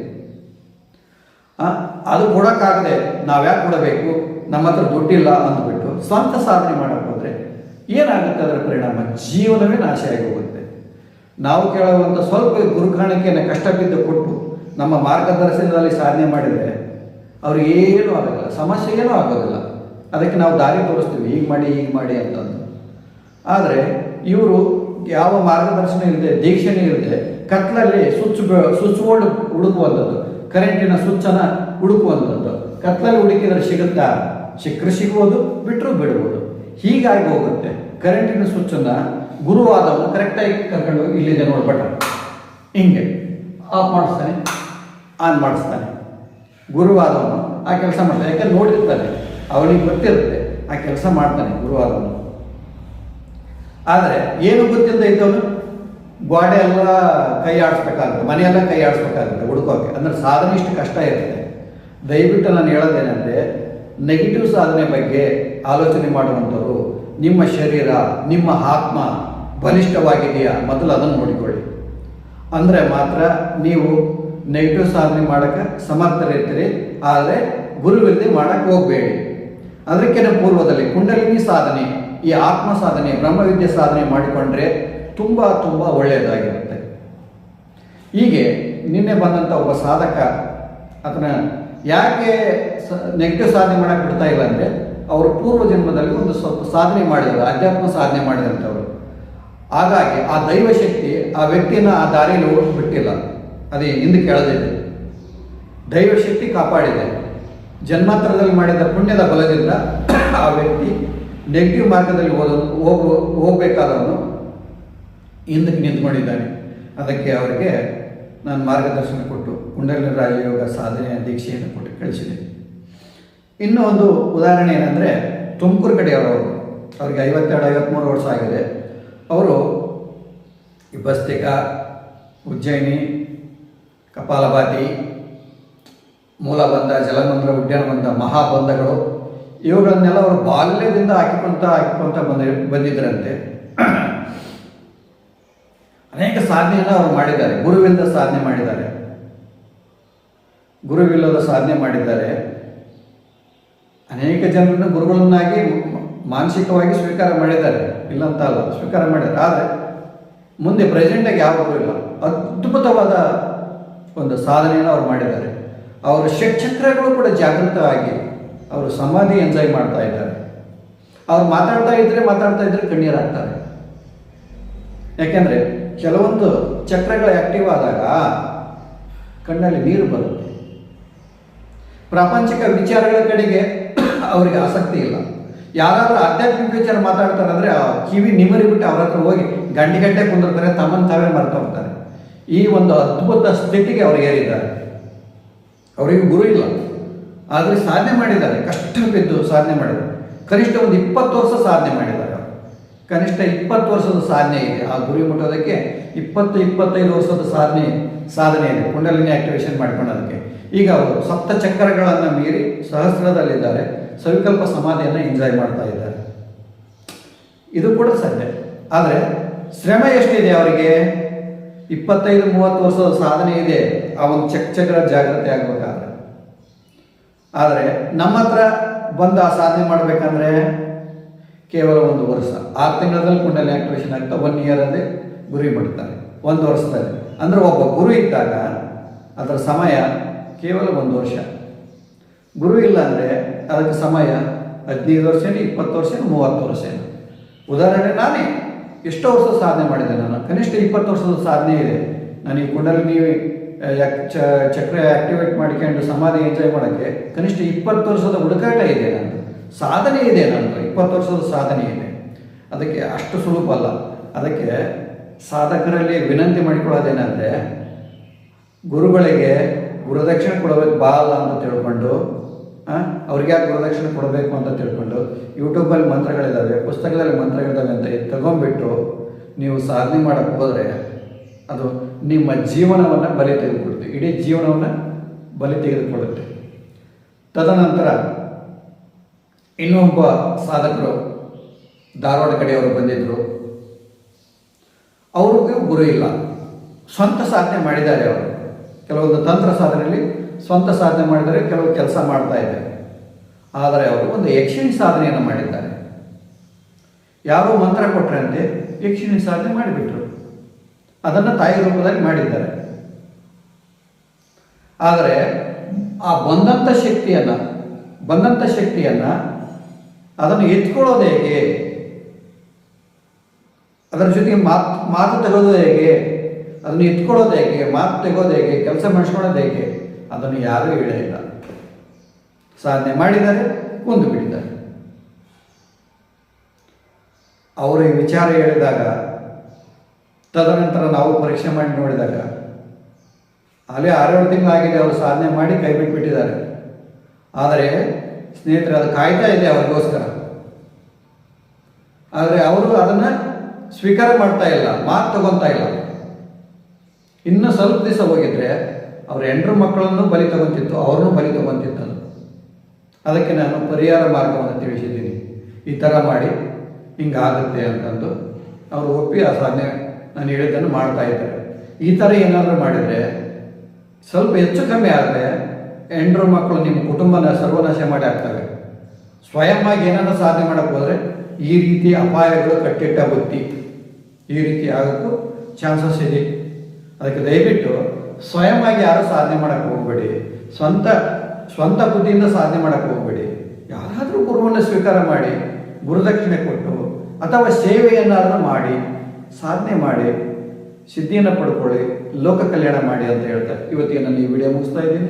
ಅದು ಕೊಡೋಕ್ಕಾಗದೆ ನಾವ್ಯಾಕೆ ಕೊಡಬೇಕು? ನಮ್ಮ ಹತ್ರ ದುಡ್ಡಿಲ್ಲ ಅಂದ್ಬಿಟ್ಟು. ಸ್ವಂತ ಸಾಧನೆ ಮಾಡಕ್ಕೆ ಹೋದರೆ ಏನಾಗುತ್ತೆ ಅದರ ಪರಿಣಾಮ? ಜೀವನವೇ ನಾಶ ಆಗಿ ಹೋಗುತ್ತೆ ನಾವು ಕೇಳುವಂಥ ಸ್ವಲ್ಪ ಗುರುಕಾಣಿಕೆಯನ್ನು ಕಷ್ಟ ಬಿದ್ದು ಕೊಟ್ಟು ನಮ್ಮ ಮಾರ್ಗದರ್ಶನದಲ್ಲಿ ಸಾಧನೆ ಮಾಡಿದರೆ ಅವ್ರಿಗೆ ಏನೂ ಆಗೋಲ್ಲ ಸಮಸ್ಯೆ ಏನೂ ಆಗೋದಿಲ್ಲ. ಅದಕ್ಕೆ ನಾವು ದಾರಿ ತೋರಿಸ್ತೀವಿ, ಹೀಗೆ ಮಾಡಿ ಹೀಗೆ ಮಾಡಿ ಅಂತಂದು. ಆದರೆ ಇವರು ಯಾವ ಮಾರ್ಗದರ್ಶನ ಇಲ್ಲದೆ ದೀಕ್ಷೆನೇ ಇಲ್ಲದೆ ಕತ್ಲಲ್ಲಿ ಸ್ವಿಚ್ ಸ್ವಿಚ್ ಬೋರ್ಡ್ ಹುಡುಕುವಂಥದ್ದು ಕರೆಂಟಿನ ಸ್ವಿಚ್ಚನ್ನು ಹುಡುಕುವಂಥದ್ದು ಕತ್ಲಲ್ಲಿ ಹುಡುಕಿದ್ರೆ ಸಿಗುತ್ತಾ? ಸಿಕ್ಕರೆ ಸಿಗ್ಬೋದು ಬಿಟ್ಟರು ಬಿಡ್ಬೋದು ಹೀಗಾಗಿ ಹೋಗುತ್ತೆ. ಕರೆಂಟಿನ ಸ್ವಿಚ್ಚನ್ನು ಗುರುವಾದವನು ಕರೆಕ್ಟಾಗಿ ಕರ್ಕೊಂಡು ಹೋಗಿ ಇಲ್ಲಿದೆ ನೋಡಿ ಬಟನ್ ಹಿಂಗೆ. ಆಫ್ ಮಾಡಿಸ್ತಾನೆ ಆನ್ ಮಾಡಿಸ್ತಾನೆ. ಗುರುವಾದವನು ಆ ಕೆಲಸ ಮಾಡ್ತಾನೆ. ಯಾಕೆ ನೋಡಿರ್ತಾನೆ. ಅವನಿಗೆ ಗೊತ್ತಿರುತ್ತೆ ಆ ಕೆಲಸ ಮಾಡ್ತಾನೆ ಗುರುವಾದವನು ಆದರೆ ಏನು ಗೊತ್ತಿಲ್ಲದೆ ಇದ್ದವನು? ಗ್ವಾಡೆ ಎಲ್ಲ ಕೈ ಆಡಿಸ್ಬೇಕಾಗುತ್ತೆ. ಮನೆಯೆಲ್ಲ ಕೈ ಆಡಿಸ್ಬೇಕಾಗುತ್ತೆ ಹುಡುಕೋಕೆ. ಅಂದರೆ ಸಾಧನೆ ಇಷ್ಟು ಕಷ್ಟ ಇರುತ್ತೆ. ದಯವಿಟ್ಟು ನಾನು ಹೇಳೋದೇನೆಂದರೆ ನೆಗೆಟಿವ್ ಸಾಧನೆ ಬಗ್ಗೆ ಆಲೋಚನೆ ಮಾಡುವಂಥವರು ನಿಮ್ಮ ಶರೀರ, ನಿಮ್ಮ ಆತ್ಮ ಬಲಿಷ್ಠವಾಗಿದೆಯಾ ಮೊದಲು ಅದನ್ನು ನೋಡಿಕೊಳ್ಳಿ. ಅಂದರೆ ಮಾತ್ರ ನೀವು ನೆಗೆಟಿವ್ ಸಾಧನೆ ಮಾಡೋಕ್ಕೆ ಸಮರ್ಥರಿರ್ತೀರಿ, ಆದರೆ ಗುರುವಿಲ್ಲದೆ ಮಾಡೋಕ್ಕೆ ಹೋಗಬೇಡಿ. ಅದಕ್ಕಿಂತ ಪೂರ್ವದಲ್ಲಿ ಕುಂಡಲಿನಿ ಸಾಧನೆ, ಈ ಆತ್ಮ ಸಾಧನೆ, ಬ್ರಹ್ಮವಿದ್ಯೆ ಸಾಧನೆ ಮಾಡಿಕೊಂಡ್ರೆ ತುಂಬ ತುಂಬ ಒಳ್ಳೆಯದಾಗಿರುತ್ತೆ. ಹೀಗೆ ನಿನ್ನೆ ಬಂದಂಥ ಒಬ್ಬ ಸಾಧಕ ಅದನ್ನ ಯಾಕೆ ನೆಗೆಟಿವ್ ಸಾಧನೆ ಮಾಡಕ್ಕೆ ಬಿಡ್ತಾ ಇಲ್ಲ ಅಂದರೆ ಅವರು ಪೂರ್ವ ಜನ್ಮದಲ್ಲಿ ಒಂದು ಸ್ವಲ್ಪ ಸಾಧನೆ ಮಾಡಿದರು, ಅಧ್ಯಾತ್ಮ ಸಾಧನೆ ಮಾಡಿದಂಥವ್ರು. ಹಾಗಾಗಿ ಆ ದೈವ ಶಕ್ತಿ ಆ ವ್ಯಕ್ತಿನ ಆ ದಾರಿಯಲ್ಲಿ ಓಡಿಸಿ ಬಿಟ್ಟಿಲ್ಲ. ಅದೇ ಹಿಂದಕ್ಕೆ ಕೇಳದಿದೆ. ದೈವ ಶಕ್ತಿ ಕಾಪಾಡಿದೆ. ಜನ್ಮಾಂತರದಲ್ಲಿ ಮಾಡಿದ ಪುಣ್ಯದ ಬಲದಿಂದ ಆ ವ್ಯಕ್ತಿ ನೆಗೆಟಿವ್ ಮಾರ್ಗದಲ್ಲಿ ಓದ ಹೋಗು, ಹೋಗಬೇಕಾದವನು ಹಿಂದಕ್ಕೆ ನಿಂತ್ಕೊಂಡಿದ್ದಾನೆ. ಅದಕ್ಕೆ ಅವರಿಗೆ ನಾನು ಮಾರ್ಗದರ್ಶನ ಕೊಟ್ಟು ಕುಂಡಲಿನ ರಾಜಯೋಗ ಸಾಧನೆಯ ದೀಕ್ಷೆಯನ್ನು ಕೊಟ್ಟು ಕಳಿಸಿದೆ. ಇನ್ನೂ ಒಂದು ಉದಾಹರಣೆ ಏನಂದರೆ ತುಮಕೂರು ಕಡೆಯವರು, ಅವ್ರಿಗೆ ಐವತ್ತೆರಡು ಐವತ್ತ್ಮೂರು ವರ್ಷ ಆಗಿದೆ. ಅವರು ಬಸ್ತಿಕ ಉಜ್ಜಯಿನಿ, ಕಪಾಲಭಾತಿ, ಮೂಲಬಂಧ, ಜಲಮಂದ್ರ ಉದ್ಯಾನಬಂಧ ಮಹಾಬಂಧಗಳು, ಇವುಗಳನ್ನೆಲ್ಲ ಅವರು ಬಾಲ್ಯದಿಂದ ಹಾಕಿಕೊಳ್ತಾ ಹಾಕಿಕೊಳ್ತಾ ಬಂದ, ಬಂದಿದ್ದರಂತೆ. ಅನೇಕ ಸಾಧನೆಯನ್ನು ಅವರು ಮಾಡಿದ್ದಾರೆ. ಗುರುವಿಲ್ಲದ ಸಾಧನೆ ಮಾಡಿದ್ದಾರೆ. ಗುರುವಿಲ್ಲದ ಸಾಧನೆ ಮಾಡಿದ್ದಾರೆ. ಅನೇಕ ಜನರನ್ನು ಗುರುಗಳನ್ನಾಗಿ ಮಾನಸಿಕವಾಗಿ ಸ್ವೀಕಾರ ಮಾಡಿದ್ದಾರೆ. ಇಲ್ಲ ಅಂತ ಅಲ್ಲ ಸ್ವೀಕಾರ ಮಾಡಿದ್ದಾರೆ. ಆದರೆ ಮುಂದೆ ಪ್ರೆಸೆಂಟಾಗಿ ಯಾವ ಗುರು ಇಲ್ಲ. ಅದ್ಭುತವಾದ ಒಂದು ಸಾಧನೆಯನ್ನು ಅವ್ರು ಮಾಡಿದ್ದಾರೆ. ಅವರ ಷಟ್ಚಕ್ರಗಳು ಕೂಡ ಜಾಗೃತವಾಗಿ ಅವರು ಸಮಾಧಿ ಎಂಜಾಯ್ ಮಾಡ್ತಾ ಇದ್ದಾರೆ. ಅವ್ರು ಮಾತಾಡ್ತಾ ಇದ್ರೆ ಮಾತಾಡ್ತಾ ಇದ್ರೆ ಕಣ್ಣೀರಾಗ್ತಾರೆ ಯಾಕೆಂದ್ರೆ ಕೆಲವೊಂದು ಚಕ್ರಗಳು ಆಕ್ಟಿವ್ ಆದಾಗ ಕಣ್ಣಲ್ಲಿ ನೀರು ಬರುತ್ತೆ. ಪ್ರಾಪಂಚಿಕ ವಿಚಾರಗಳ ಕಡೆಗೆ ಅವರಿಗೆ ಆಸಕ್ತಿ ಇಲ್ಲ. ಯಾರಾದರೂ ಆಧ್ಯಾತ್ಮಿಕ ವಿಚಾರ ಮಾತಾಡ್ತಾರೆ ಅಂದರೆ ಆ ಕಿವಿ ನಿಮರಿ ಬಿಟ್ಟು ಅವ್ರ ಹತ್ರ ಹೋಗಿ ಗಂಟೆ ಗಂಟೆ ಕುಂದಿರ್ತಾರೆ ತಮ್ಮನ್ನು ತಾವೇ ಹೋಗ್ತಾರೆ. ಈ ಒಂದು ಅದ್ಭುತ ಸ್ಥಿತಿಗೆ ಅವರು ಏರಿದ್ದಾರೆ. ಅವರಿಗೆ ಗುರು ಇಲ್ಲ. ಆದರೆ ಸಾಧನೆ ಮಾಡಿದ್ದಾರೆ. ಕಷ್ಟ ಬಿದ್ದು ಸಾಧನೆ ಮಾಡಿದ್ದಾರೆ. ಕನಿಷ್ಠ ಒಂದು ಇಪ್ಪತ್ತು ವರ್ಷ ಸಾಧನೆ ಮಾಡಿದ್ದಾರೆ. ಕನಿಷ್ಠ ಇಪ್ಪತ್ತು ವರ್ಷದ ಸಾಧನೆ ಇದೆ. ಆ ಗುರಿ ಮುಟ್ಟೋದಕ್ಕೆ ಇಪ್ಪತ್ತು, ಇಪ್ಪತ್ತೈದು ವರ್ಷದ ಸಾಧನೆ ಸಾಧನೆ ಇದೆ. ಕುಂಡಲಿನಿ ಆಕ್ಟಿವೇಶನ್ ಮಾಡ್ಕೊಳ್ಳೋದಕ್ಕೆ ಈಗ ಅವರು ಸಪ್ತ ಚಕ್ರಗಳನ್ನು ಮೀರಿ ಸಹಸ್ರದಲ್ಲಿದ್ದಾರೆ. ಸವಿಕಲ್ಪ ಸಮಾಧಿಯನ್ನು ಎಂಜಾಯ್ ಮಾಡ್ತಾ ಇದ್ದಾರೆ. ಇದು ಕೂಡ ಸತ್ಯ ಆದರೆ ಶ್ರಮ ಎಷ್ಟಿದೆ ಅವರಿಗೆ? ಇಪ್ಪತ್ತೈದು, ಮೂವತ್ತು ವರ್ಷದ ಸಾಧನೆ ಇದೆ. ಆ ಒಂದು ಚಕ್ ಚಕ್ರ ಜಾಗೃತಿ ಆಗಬೇಕಾದ್ರೆ. ಆದರೆ ನಮ್ಮ ಹತ್ರ ಬಂದು ಆ ಸಾಧನೆ ಮಾಡಬೇಕಂದ್ರೆ ಕೇವಲ ಒಂದು ವರ್ಷ. ಆರು ತಿಂಗಳಲ್ಲಿ ಕುಂಡಲಿ ಆಕ್ಟಿವೇಶನ್ ಆಗ್ತಾ ಒನ್ ಇಯರಲ್ಲಿ ಗುರಿ ಬಿಡ್ತಾರೆ ಒಂದು ವರ್ಷದಲ್ಲಿ. ಅಂದರೆ ಒಬ್ಬ ಗುರು ಇದ್ದಾಗ ಅದರ ಸಮಯ ಕೇವಲ ಒಂದು ವರ್ಷ. ಗುರು ಇಲ್ಲ ಅಂದರೆ ಅದಕ್ಕೆ ಸಮಯ ಹದಿನೈದು ವರ್ಷನೇ ಇಪ್ಪತ್ತು ವರ್ಷ ಮೂವತ್ತು ವರ್ಷ ಉದಾಹರಣೆ ನಾನೇ ಎಷ್ಟೋ ವರ್ಷ ಸಾಧನೆ ಮಾಡಿದೆ ನಾನು. ಕನಿಷ್ಠ ಇಪ್ಪತ್ತು ವರ್ಷದ ಸಾಧನೆ ಇದೆ. ನಾನು ಈ ಕುಂಡಲಿನಿ ನೀವು ಚಕ್ರ ಆಕ್ಟಿವೇಟ್ ಮಾಡ್ಕೊಂಡು ಸಮಾಧಿ ಎಂಜಾಯ್ ಮಾಡೋಕ್ಕೆ ಕನಿಷ್ಠ ಇಪ್ಪತ್ತು ವರ್ಷದ ಹುಡುಕಾಟ ಇದೆ ನಾನು ಸಾಧನೆ ಇದೆ ನಂದು. ಇಪ್ಪತ್ತು ವರ್ಷದ ಸಾಧನೆ ಇದೆ. ಅದಕ್ಕೆ ಅಷ್ಟು ಸುಲಭ ಅಲ್ಲ ಅದಕ್ಕೆ ಸಾಧಕರಲ್ಲಿ ವಿನಂತಿ ಮಾಡಿಕೊಳ್ಳೋದೇನೆಂದರೆ, ಗುರುಗಳಿಗೆ ಗುರುದಕ್ಷಿಣೆ ಕೊಡಬೇಕು ಬಾ ಅಲ್ಲ ಅಂತ ತಿಳ್ಕೊಂಡು ಅವ್ರಿಗೆ ಯಾಕೆ ಗುರುದಕ್ಷಿಣೆ ಕೊಡಬೇಕು ಅಂತ ತಿಳ್ಕೊಂಡು, ಯೂಟ್ಯೂಬಲ್ಲಿ ಮಂತ್ರಗಳಿದ್ದಾವೆ ಪುಸ್ತಕದಲ್ಲಿ ಮಂತ್ರಗಳಿದ್ದಾವೆ ಅಂತ ತಗೊಂಡ್ಬಿಟ್ಟು ನೀವು ಸಾಧನೆ ಮಾಡಕ್ಕೆ ಹೋದರೆ ಅದು ನಿಮ್ಮ ಜೀವನವನ್ನು ಬಲಿ ತೆಗೆದುಕೊಡುತ್ತೆ. ಇಡೀ ಜೀವನವನ್ನು ಬಲಿ ತೆಗೆದುಕೊಳ್ಳುತ್ತೆ ತದನಂತರ ಇನ್ನೊಬ್ಬ ಸಾಧಕರು ಧಾರವಾಡ ಕಡೆಯವರು ಬಂದಿದ್ದರು ಅವ್ರಿಗೂ ಗುರು ಇಲ್ಲ. ಸ್ವಂತ ಸಾಧನೆ ಮಾಡಿದ್ದಾರೆ ಅವರು. ಕೆಲವೊಂದು ತಂತ್ರ ಸಾಧನೆಯಲ್ಲಿ ಸ್ವಂತ ಸಾಧನೆ ಮಾಡಿದರೆ ಕೆಲವು ಕೆಲಸ ಮಾಡ್ತಾ ಇದ್ದಾರೆ. ಆದರೆ ಅವರು ಒಂದು ಯಕ್ಷಿಣಿ ಸಾಧನೆಯನ್ನು ಮಾಡಿದ್ದಾರೆ. ಯಾರೋ ಮಂತ್ರ ಕೊಟ್ಟರಂತೆ ಯಕ್ಷಿಣಿ ಸಾಧನೆ ಮಾಡಿಬಿಟ್ರು. ಅದನ್ನು ತಾಯಿ ರೂಪದಲ್ಲಿ ಮಾಡಿದ್ದಾರೆ. ಆದರೆ ಆ ಬಂದಂಥ ಶಕ್ತಿಯನ್ನು ಬಂದಂಥ ಶಕ್ತಿಯನ್ನು ಅದನ್ನು ಎತ್ಕೊಳ್ಳೋದು ಹೇಗೆ? ಅದರ ಜೊತೆಗೆ ಮಾತು ಮಾತು ತೆಗೋದು ಹೇಗೆ? ಅದನ್ನು ಎತ್ಕೊಳ್ಳೋದು ಹೇಗೆ? ಮಾತು ತೆಗೋದು ಹೇಗೆ? ಕೆಲಸ ಮಾಡಿಸ್ಕೊಳ್ಳೋದು ಹೇಗೆ? ಅದನ್ನು ಯಾರೂ ಹೇಳಿಲ್ಲ ಸಾಧನೆ ಮಾಡಿದ್ದಾರೆ, ಕುಂದು ಬಿಟ್ಟಿದ್ದಾರೆ. ಅವರು ಈ ವಿಚಾರ ಹೇಳಿದಾಗ, ತದನಂತರ ನಾವು ಪರೀಕ್ಷೆ ಮಾಡಿ ನೋಡಿದಾಗ, ಅಲ್ಲೇ ಆರೇಳು ತಿಂಗಳಾಗಿದೆ, ಅವರು ಸಾಧನೆ ಮಾಡಿ ಕೈ ಬಿಟ್ಬಿಟ್ಟಿದ್ದಾರೆ. ಆದರೆ ಸ್ನೇಹಿತರೆ, ಅದು ಕಾಯ್ತಾ ಇದೆ ಅವ್ರಿಗೋಸ್ಕರ. ಆದರೆ ಅವರು ಅದನ್ನು ಸ್ವೀಕಾರ ಮಾಡ್ತಾ ಇಲ್ಲ, ಮಾತು ತಗೊತಾ ಇಲ್ಲ. ಇನ್ನು ಸ್ವಲ್ಪ ದಿವಸ ಹೋಗಿದ್ರೆ ಅವ್ರ ಹೆಂಡ್ರ ಮಕ್ಕಳನ್ನು ಬಲಿ ತಗೊಂತಿತ್ತು, ಅವ್ರನ್ನೂ ಬಲಿ ತಗೊಂತಿತ್ತು ಅದಕ್ಕೆ ನಾನು ಪರಿಹಾರ ಮಾರ್ಗವನ್ನು ತಿಳಿಸಿದ್ದೀನಿ. ಈ ಥರ ಮಾಡಿ, ಹಿಂಗಾಗುತ್ತೆ ಅಂತಂದು ಅವರು ಒಪ್ಪಿ ಆ ಸಾಧನೆ ನಾನು ಹೇಳಿದ್ದನ್ನು ಮಾಡ್ತಾ ಇದ್ದಾರೆ. ಈ ಥರ ಏನಾದರೂ ಮಾಡಿದರೆ ಸ್ವಲ್ಪ ಹೆಚ್ಚು ಕಮ್ಮಿ ಆದರೆ ಹೆಂಡ್ರು ಮಕ್ಕಳು ನಿಮ್ಮ ಕುಟುಂಬನ ಸರ್ವನಾಶ ಮಾಡಿ ಆಗ್ತವೆ. ಸ್ವಯಂವಾಗಿ ಏನನ್ನು ಸಾಧನೆ ಮಾಡಕ್ಕೆ ಹೋದರೆ ಈ ರೀತಿ ಅಪಾಯಗಳು ಕಟ್ಟಿಟ್ಟ ಬುತ್ತಿ ಈ ರೀತಿ ಆಗೋಕ್ಕೂ ಚಾನ್ಸಸ್ ಇದೆ. ಅದಕ್ಕೆ ದಯವಿಟ್ಟು ಸ್ವಯಂವಾಗಿ ಯಾರು ಸಾಧನೆ ಮಾಡಕ್ಕೆ ಹೋಗಬೇಡಿ. ಸ್ವಂತ ಸ್ವಂತ ಬುದ್ಧಿಯಿಂದ ಸಾಧನೆ ಮಾಡಕ್ಕೆ ಹೋಗಬೇಡಿ. ಯಾರಾದರೂ ಗುರುವನ್ನು ಸ್ವೀಕಾರ ಮಾಡಿ, ಗುರುದಕ್ಷಿಣೆ ಕೊಟ್ಟು ಅಥವಾ ಸೇವೆಯನ್ನಾದರೂ ಮಾಡಿ, ಸಾಧನೆ ಮಾಡಿ, ಸಿದ್ಧಿಯನ್ನು ಪಡ್ಕೊಳ್ಳಿ, ಲೋಕ ಕಲ್ಯಾಣ ಮಾಡಿ ಅಂತ ಹೇಳ್ತಾರೆ ಇವತ್ತಿಗೆ ನಾನು ಈ ವಿಡಿಯೋ ಮುಗಿಸ್ತಾ ಇದ್ದೀನಿ.